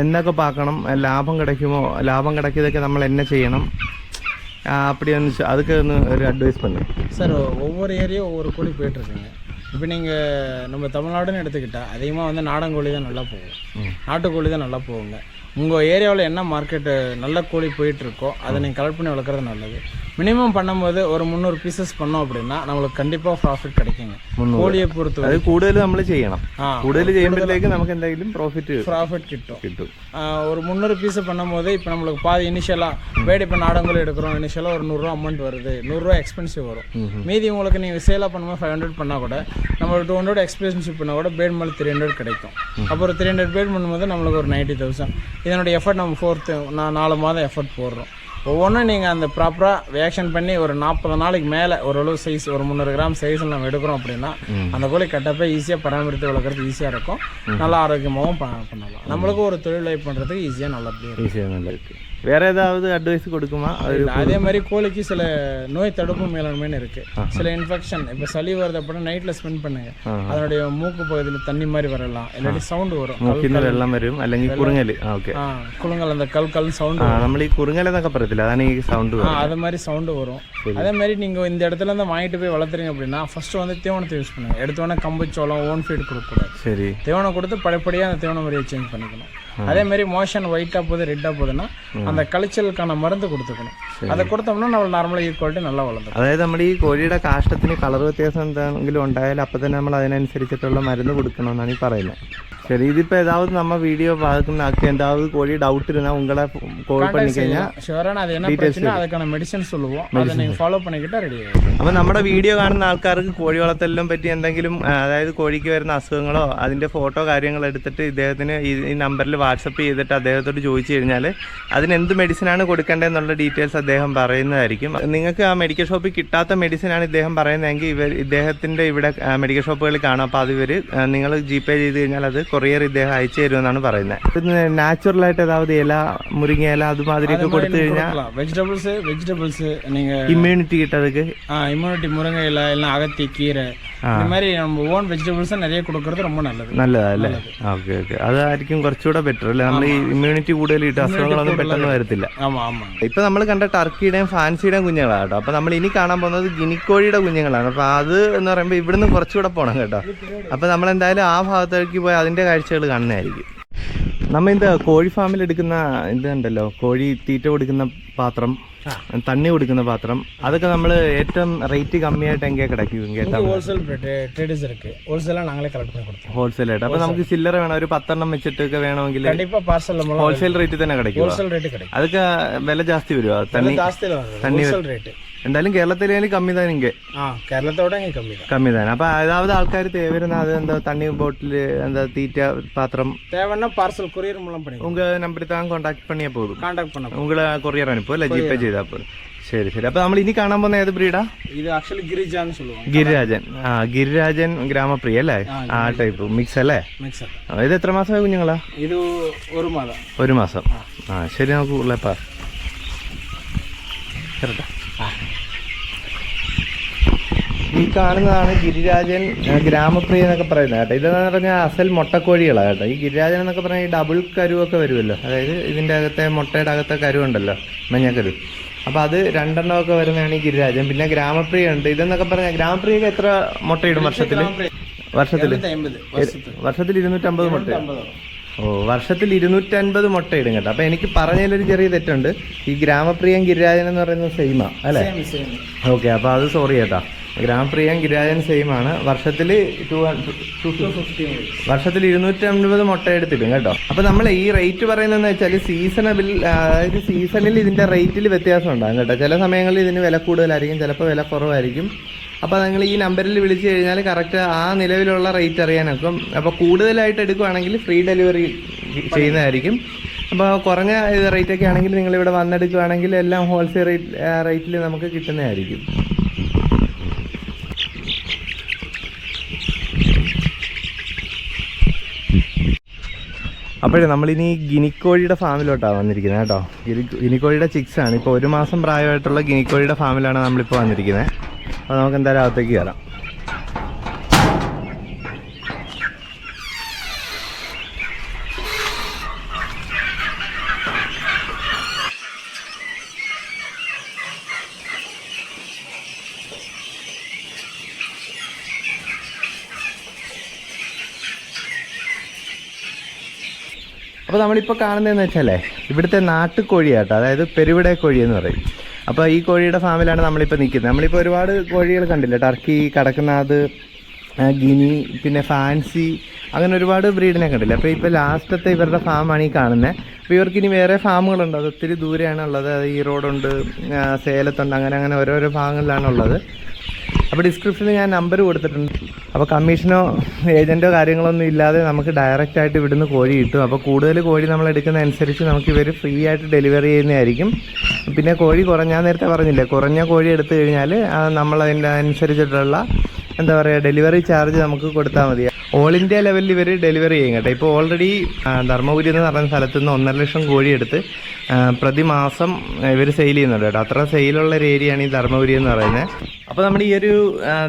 എന്നൊക്കെ பார்க்கணும் ലാഭം கிடைக்குமோ ലാഭം கிடைக்கிறதுக்கு നമ്മൾ என்ன செய்யணும் ஆ, அப்படி வந்து அதுக்கு வந்து ஒரு அட்வைஸ் பண்ணு சார் ஒவ்வொரு ஏரியா ஒவ்வொரு கோழி போயிட்டுருக்குங்க இப்போ நீங்கள் நம்ம தமிழ்நாடுன்னு எடுத்துக்கிட்டால் அதிகமாக வந்து நாடன்கோழி தான் நல்லா போகும் நாட்டுக்கோழி தான் நல்லா போகுங்க உங்கள் ஏரியாவில் என்ன மார்க்கெட்டு நல்ல கோழி போயிட்டுருக்கோ அதை நீங்கள் கலெக்ட் பண்ணி வளர்க்குறது நல்லது மினிமம் பண்ணும்போது ஒரு முந்நூறு பீசஸ் பண்ணோம் அப்படின்னா நம்மளுக்கு கண்டிப்பாக ப்ராஃபிட் கிடைக்குங்க கோழியை பொறுத்து അത് കൂടുതൽ നമ്മൾ ചെയ്യണം ஆ കൂടുതൽ ചെയ്യുമ്പോഴത്തേക്ക് നമുക്ക് എന്തെങ്കിലും പ്രോഫിറ്റ് ப்ராஃபிட் கிட்டும் കിട്ടും ஆஹ் ஒரு முந்நூறு பீஸை பண்ணும்போது இப்போ நம்மளுக்கு பாதி இனிஷியலாக வேடி இப்போ நாடங்கோழி எடுக்கிறோம் இனிஷியலாக ஒரு நூறுரூவா அமௌண்ட் வருது நூறுரூவா எக்ஸ்பென்சிவ் வரும் மீதி உங்களுக்கு நீங்கள் சேலாக பண்ணும்போது ஃபைவ் ஹண்ட்ரட் பண்ணால் கூட நம்ம டூ ஹண்ட்ரட் எக்ஸ்பென்சிவ் பண்ணால் கூட பேட் மேலே த்ரீ ஹண்ட்ரட் கிடைக்கும் அப்போ ஒரு த்ரீ ஹண்ட்ரட் பேட் பண்ணும்போது நம்மளுக்கு ஒரு நைன்ட்டி தௌசண்ட் இதனுடைய எஃபர்ட் நம்ம ஃபோர்த்து நான் நாலு மாதம் எஃபர்ட் போடுறோம் ஒவ்வொன்றும் நீங்கள் அந்த ப்ராப்பராக ரியாக்ஷன் பண்ணி ஒரு நாற்பது நாளைக்கு மேலே ஓரளவு சைஸ் ஒரு முந்நூறு கிராம் சைஸில் நம்ம எடுக்கிறோம் அப்படின்னா அந்த கோழி கட்டப்போ ஈஸியாக பராமரித்து வளர்க்குறதுக்கு ஈஸியாக இருக்கும். நல்லா ஆரோக்கியமாகவும் பண்ணலாம். நம்மளுக்கும் ஒரு தொழில் பண்ணுறதுக்கு ஈஸியாக நல்லபடியாக ஈஸியாக நல்லா இருக்குது വേറെ ഏതാവത് അഡ്വൈസ് കൊടുക്കുമോ ഒരു அதே மாதிரி கோழிக்கு சில நோய் தடுப்பு மேலாண்மைன்னு இருக்கு சில இன்ஃபெக்ஷன் இப்போ சளி வருது அப்படின்னா நைட்டில் ஸ்பெண்ட் பண்ணுங்க அதனுடைய மூக்கு பகுதியில் தண்ணி மாதிரி வரலாம் இல்லாட்டி சவுண்டு வரும் கல் മൂക്കിന്ന് വെള്ളം വരും അല്ലെങ്കിൽ കുറുങ്ങല് ആ ഓക്കെ ஆ குளங்கள் அந்த கல் கல் சவுண்டு ആ നമ്മൾ ഈ കുറുങ്ങലെന്നൊക്കെ പറയത്തില്ല അതാണ് ഈ സൗണ്ട് ஆ அது மாதிரி சவுண்டு வரும் அதே மாதிரி நீங்கள் இந்த இடத்துல இருந்து வாங்கிட்டு போய் வளர்த்துறீங்க அப்படின்னா ஃபர்ஸ்ட் வந்து தீவனத்தை யூஸ் பண்ணுங்க எடுத்தோடனே கம்புச்சோளம் ஓன் ஃபீட் கொடுக்கக்கூடாது ശരി தீவனம் கொடுத்து படிப்படியாக அந்த தீவன முறையை சேஞ்ச் பண்ணிக்கணும் அதே மாதிரி மோஷன் ஒயிட்டாக போகுது ரெட்டாக போகுதுன்னா அந்த களைச்சலுக்கான மருந்து கொடுத்துக்கணும் அதை கொடுத்தோம்னா நம்ம நார்மலாக ஈக்குவாலிட்டி நல்லா வளர்ந்துடும் അതായത് നമ്മൾ ഈ കോഴിയുടെ കാഷ്ടത്തിന് കളർ വ്യത്യാസം എന്തെങ്കിലും ഉണ്ടായാൽ അപ്പം തന്നെ നമ്മൾ അതിനനുസരിച്ചിട്ടുള്ള മരുന്ന് കൊടുക്കണമെന്നാണ് ഈ പറയുന്നത് ശരി ഇതിപ്പോൾ ഏതാവത് നമ്മ വീഡിയോ பார்க்கணும்னாக்கு ஏதாவது கோழி டவுட் இருந்தால் உங்களை கோல் பண்ணி കഴിഞ്ഞാൽ ஷுவரான அது என்ன பிரச்சனை அதுக்கான மெடிசன் சொல்லுவோம் அதை நீங்கள் ஃபாலோ பண்ணிக்கிட்டா ரெடி ஆகிடும் അപ്പോൾ നമ്മുടെ വീഡിയോ കാണുന്ന ആൾക്കാർക്ക് കോഴി വളർത്തലിനെ പറ്റി എന്തെങ്കിലും ആ, അതായത് കോഴിക്ക് വരുന്ന അസുഖങ്ങളോ അതിൻ്റെ ഫോട്ടോ കാര്യങ്ങൾ എടുത്തിട്ട് ഇദ്ദേഹത്തിന് ഈ ഈ നമ്പറിൽ വാട്സപ്പ് ചെയ്തിട്ട് അദ്ദേഹത്തോട് ചോദിച്ചു കഴിഞ്ഞാൽ അതിന് എന്ത് മെഡിസിനാണ് കൊടുക്കേണ്ടതെന്നുള്ള ഡീറ്റെയിൽസ് അദ്ദേഹം പറയുന്നതായിരിക്കും നിങ്ങൾക്ക് ആ മെഡിക്കൽ ഷോപ്പിൽ കിട്ടാത്ത മെഡിസിനാണ് ഇദ്ദേഹം പറയുന്നതെങ്കിൽ ഇവർ ഇദ്ദേഹത്തിൻ്റെ ഇവിടെ ആ, മെഡിക്കൽ ഷോപ്പുകളിൽ കാണാം അപ്പോൾ അത് ഇവർ നിങ്ങൾ ജി പേ ചെയ്ത് കഴിഞ്ഞാൽ അത് കൊറിയർ ഇദ്ദേഹം അയച്ചു തരുമെന്നാണ് പറയുന്നത് പിന്നെ നാച്ചുറലായിട്ട് ഏതാവത് ഇല മുരിങ്ങ ഇല അതുമാതിരിയൊക്കെ കൊടുത്തു കഴിഞ്ഞാൽ கொடுக்கலாம் வெஜிடபிள்ஸு வெஜிடபிள்ஸு நீங்கள் ഇമ്മ്യൂണിറ്റി കിട്ടതൊക്കെ இம்யூனிட்டி முருங்கை இலை இல்லை அகத்தி கீரை இந்த மாதிரி நம்ம ஓன் வெஜிடபிள்ஸை நிறைய கொடுக்கறது ரொம்ப நல்லது നല്ലതല്ലേ ഓക്കെ ഓക്കെ അതായിരിക്കും കുറച്ചുകൂടെ ബെറ്റർ അല്ലേ? നമ്മൾ ഈ ഇമ്മ്യൂണിറ്റി കൂടുതലിട്ട് അസുഖങ്ങളൊന്നും പെട്ടെന്ന് വരത്തില്ല. ഇപ്പൊ നമ്മൾ കണ്ട ടർക്കിയുടെയും ഫാൻസിയുടെയും കുഞ്ഞുങ്ങളാണ് കേട്ടോ. അപ്പൊ നമ്മൾ ഇനി കാണാൻ പോകുന്നത് ഗിനിക്കോഴിയുടെ കുഞ്ഞുങ്ങളാണ്. അപ്പൊ അത് എന്ന് പറയുമ്പോൾ ഇവിടുന്ന് കുറച്ചുകൂടെ പോകണം കേട്ടോ. അപ്പൊ നമ്മൾ എന്തായാലും ആ ഭാഗത്തേക്ക് പോയി അതിന്റെ കാഴ്ചകൾ കാണുന്നതായിരിക്കും. നമ്മ എന്താ കോഴി ഫാമിൽ എടുക്കുന്ന ഇത് ഉണ്ടല്ലോ. കോഴി തീറ്റ കൊടുക്കുന്ന പാത്രം. തണ്ണി കൊടുക്കുന്ന പാത്രം அதுக்கு நம்ம ഏറ്റവും റേറ്റ് கம்மியாയിട്ട് எங்கே கிடைக்கும் கேட்டா ஹோல்சேல் ட்ரேடர்ஸ் இருக்கு ஹோல்சேலா நாங்களே கலெக்ட் பண்ணி கொடுத்தோம் ஹோல்சேல் ரேட் அப்ப நமக்கு சில்லற വേണം ഒരു 10 എണ്ണം വെച്ചിട്ടൊക്കെ വേണമെങ്കിൽ கண்டிப்பா பார்சல் நம்ம ஹோல்சேல் ரேட் തന്നെ கிடைக்கும் ஹோல்சேல் ரேட் கிடைக்கும் அதுக்கு விலை ஜாஸ்தி வருவா தண்ணி ஜாஸ்தி தண்ணி ஹோல்சேல் ரேட் എന്തായാലും കേരളത്തിലെ കമ്മി തന്നെ കേരളത്തോടെ കമ്മി തന്നെ അപ്പൊ ഏതാവത് ആൾക്കാർ തേവരുന്ന അത് എന്താ തണ്ണി ബോട്ടിൽ എന്താ തീറ്റ പാത്രം? തേവണ്ണ പാർസൽ കൊറിയർ മൂലം പണി. ഉങ്ക നമ്പർ താൻ കോണ്ടാക്ട് പണിയാ പോകും കോണ്ടാക്ട് പണം ഉങ്ങളെ കൊറിയർ അനുപ്പോ അല്ലെ? ജിപേ ചെയ്താൽ പോലും ശരി ശരി. അപ്പൊ നമ്മൾ ഇനി കാണാൻ പോകുന്ന ഏത് ബ്രീഡാ? ഇത് ആക്ച്വലി ഗിരിജാന്ന് ഗിരിരാജൻ. ആ ഗിരിരാജൻ ഗ്രാമപ്രിയ അല്ലേ? ആ ടൈപ്പ് മിക്സ് അല്ലേ? ഇത് എത്ര മാസമായി കുഞ്ഞുങ്ങളാ? ഇത് ഒരു മാസം. ഒരു മാസം. ആ ശരി നമുക്ക് ഉള്ളപ്പാ കറക്റ്റാ ഈ കാണുന്നതാണ് ഗിരിരാജൻ ഗ്രാമപ്രിയ എന്നൊക്കെ പറയുന്നത് കേട്ടോ. ഇതെന്ന് പറഞ്ഞാൽ അസൽ മുട്ടക്കോഴികളാണ് കേട്ടോ. ഈ ഗിരിരാജൻ എന്നൊക്കെ പറഞ്ഞാൽ ഈ ഡബിൾ കരുവൊക്കെ വരുമല്ലോ. അതായത് ഇതിന്റെ അകത്തെ മുട്ടയുടെ അകത്തെ കരുവുണ്ടല്ലോ മഞ്ഞക്കരു അപ്പോൾ അത് രണ്ടെണ്ണമൊക്കെ വരുന്നതാണ് ഈ ഗിരിരാജൻ. പിന്നെ ഗ്രാമപ്രിയ ഉണ്ട്. ഇതെന്നൊക്കെ പറഞ്ഞാൽ ഗ്രാമപ്രിയൊക്കെ എത്ര മുട്ടയിടും വർഷത്തിൽ വർഷത്തിൽ വർഷത്തിൽ ഇരുന്നൂറ്റമ്പത് മുട്ട. ഓ വർഷത്തിൽ ഇരുന്നൂറ്റൻപത് മുട്ട ഇടും കേട്ടോ. അപ്പൊ എനിക്ക് പറഞ്ഞതിലൊരു ചെറിയ തെറ്റുണ്ട്. ഈ ഗ്രാമപ്രിയൻ ഗിരിരാജൻ എന്ന് പറയുന്നത് സെയിമാ അല്ലേ? ഓക്കെ അപ്പോൾ അത് സോറി കേട്ടോ. ഗ്രാമപ്രിയൻ ഗിരിരാജൻ സെയിമാണ് ആണ് വർഷത്തിൽ ടു വർഷത്തിൽ ഇരുന്നൂറ്റി അൻപത് മുട്ട എടുത്തിടും കേട്ടോ. അപ്പോൾ നമ്മൾ ഈ റേറ്റ് പറയുന്നതെന്ന് വെച്ചാൽ സീസണബിൾ അതായത് സീസണിൽ ഇതിന്റെ റേറ്റിൽ വ്യത്യാസം ഉണ്ടാകും കേട്ടോ. ചില സമയങ്ങളിൽ ഇതിന് വില കൂടുതലായിരിക്കും ചിലപ്പോൾ വില കുറവായിരിക്കും. അപ്പോൾ നിങ്ങൾ ഈ നമ്പറിൽ വിളിച്ചു കഴിഞ്ഞാൽ കറക്റ്റ് ആ നിലവിലുള്ള റേറ്റ് അറിയാനൊക്കും അപ്പോൾ കൂടുതലായിട്ട് എടുക്കുവാണെങ്കിൽ ഫ്രീ ഡെലിവറി ചെയ്യുന്നതായിരിക്കും. അപ്പോൾ കുറഞ്ഞ റേറ്റൊക്കെ ആണെങ്കിൽ നിങ്ങളിവിടെ വന്നെടുക്കുകയാണെങ്കിൽ എല്ലാം ഹോൾസെയിൽ റേറ്റ് റേറ്റിൽ നമുക്ക് കിട്ടുന്നതായിരിക്കും. അപ്പോഴേ നമ്മളിനി ഗിനിക്കോഴിയുടെ ഫാമിലോട്ടാണ് വന്നിരിക്കുന്നത് കേട്ടോ. ഗിനി ഗിനിക്കോഴിയുടെ ചിക്സ് ആണ്. ഇപ്പോൾ ഒരു മാസം പ്രായമായിട്ടുള്ള ഗിനിക്കോഴിയുടെ ഫാമിലാണ് നമ്മളിപ്പോൾ വന്നിരിക്കുന്നത് അപ്പോൾ നമുക്ക് എന്തായാലും അകത്തേക്ക് കയറാം. അപ്പോൾ നമ്മളിപ്പോൾ കാണുന്നതെന്ന് വെച്ചാലേ ഇവിടുത്തെ നാട്ടുകോഴിയാട്ടോ അതായത് പെരുവിട കോഴി എന്ന് പറയും. അപ്പോൾ ഈ കോഴിയുടെ ഫാമിലാണ് നമ്മളിപ്പോൾ നിൽക്കുന്നത്. നമ്മളിപ്പോൾ ഒരുപാട് കോഴികൾ കണ്ടില്ല? ടർക്കി കടക്കനാഥ് ആ, ഗിനി പിന്നെ ഫാൻസി അങ്ങനെ ഒരുപാട് ബ്രീഡിനെ കണ്ടില്ല? അപ്പോൾ ഇപ്പോൾ ലാസ്റ്റത്തെ ഇവരുടെ ഫാമാണ് ഈ കാണുന്നത്. അപ്പോൾ ഇവർക്ക് ഇനി വേറെ ഫാമുകളുണ്ട്. അത് ഒത്തിരി ദൂരെയാണ് ഉള്ളത് അത് ഈ റോഡുണ്ട് സേലത്തുണ്ട് അങ്ങനെ അങ്ങനെ ഓരോരോ ഭാഗങ്ങളിലാണ് ഉള്ളത് അപ്പോൾ ഡിസ്ക്രിപ്ഷനിൽ ഞാൻ നമ്പർ കൊടുത്തിട്ടുണ്ട്. അപ്പോൾ കമ്മീഷനോ ഏജന്റോ കാര്യങ്ങളൊന്നും ഇല്ലാതെ നമുക്ക് ഡയറക്റ്റ് ആയിട്ട് ഇവിടുന്ന് കോഴി കിട്ടും. അപ്പോൾ കൂടുതൽ കോഴി നമ്മൾ എടുക്കുന്ന അനുസരിച്ച് നമുക്ക് ഇവർ ഫ്രീ ആയിട്ട് ഡെലിവറി ചെയ്യുന്നതായിരിക്കും. പിന്നെ കോഴി കുറഞ്ഞ നേരത്തെ പറഞ്ഞില്ലേ കുറഞ്ഞ കോഴി എടുത്തു കഴിഞ്ഞാൽ നമ്മൾ അതിന്റെ അനുസരിച്ചിട്ടുള്ള എന്താ പറയുക ഡെലിവറി ചാർജ് നമുക്ക് കൊടുത്താൽ മതി. ഓൾ ഇന്ത്യ ലെവലിൽ ഇവർ ഡെലിവറി ചെയ്യും കേട്ടോ. ഇപ്പോൾ ഓൾറെഡി ധർമ്മപുരി എന്ന് പറയുന്ന സ്ഥലത്ത് നിന്ന് ഒന്നര ലക്ഷം കോഴി എടുത്ത് പ്രതിമാസം ഇവർ സെയിൽ ചെയ്യുന്നുണ്ട് കേട്ടോ. അത്ര സെയിലുള്ള ഒരു ഏരിയയാണ് ഈ ധർമ്മപുരി എന്ന് പറയുന്നത്. അപ്പോൾ നമ്മുടെ ഈ ഒരു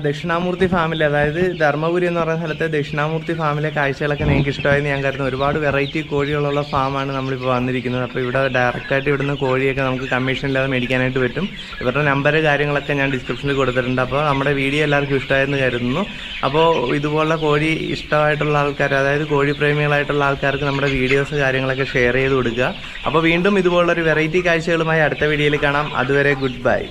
ദക്ഷിണാമൂർത്തി ഫാമിലി അതായത് ധർമ്മപുരി എന്ന് പറയുന്ന സ്ഥലത്തെ ദക്ഷിണാമൂർത്തി ഫാമിലെ കാഴ്ചകളൊക്കെ നിങ്ങൾക്ക് ഇഷ്ടമായെന്ന് ഞാൻ കരുതുന്നു. ഒരുപാട് വെറൈറ്റി കോഴികളുള്ള ഫാമാണ് നമ്മളിപ്പോൾ വന്നിരിക്കുന്നത്. അപ്പോൾ ഇവിടെ ഡയറക്റ്റായിട്ട് ഇവിടുന്ന് കോഴിയൊക്കെ നമുക്ക് കമ്മീഷൻ ഇല്ലാതെ മേടിക്കാനായിട്ട് പറ്റും. ഇവരുടെ നമ്പർ കാര്യങ്ങളൊക്കെ ഞാൻ ഡിസ്ക്രിപ്ഷനിൽ കൊടുത്തിട്ടുണ്ട്. അപ്പോൾ നമ്മുടെ വീഡിയോ എല്ലാവർക്കും ഇഷ്ടമായെന്ന് കരുതുന്നു. അപ്പോൾ ഇതുപോലുള്ള കോഴി ഇഷ്ടമായിട്ടുള്ള ആൾക്കാർ അതായത് കോഴി പ്രേമികളായിട്ടുള്ള ആൾക്കാർക്ക് നമ്മുടെ വീഡിയോസ് കാര്യങ്ങളൊക്കെ ഷെയർ ചെയ്ത് കൊടുക്കുക. അപ്പോൾ വീണ്ടും ഇതുപോലുള്ള ഒരു വെറൈറ്റി കാഴ്ചകളുമായി അടുത്ത വീഡിയോയിൽ കാണാം. അതുവരെ ഗുഡ് ബൈ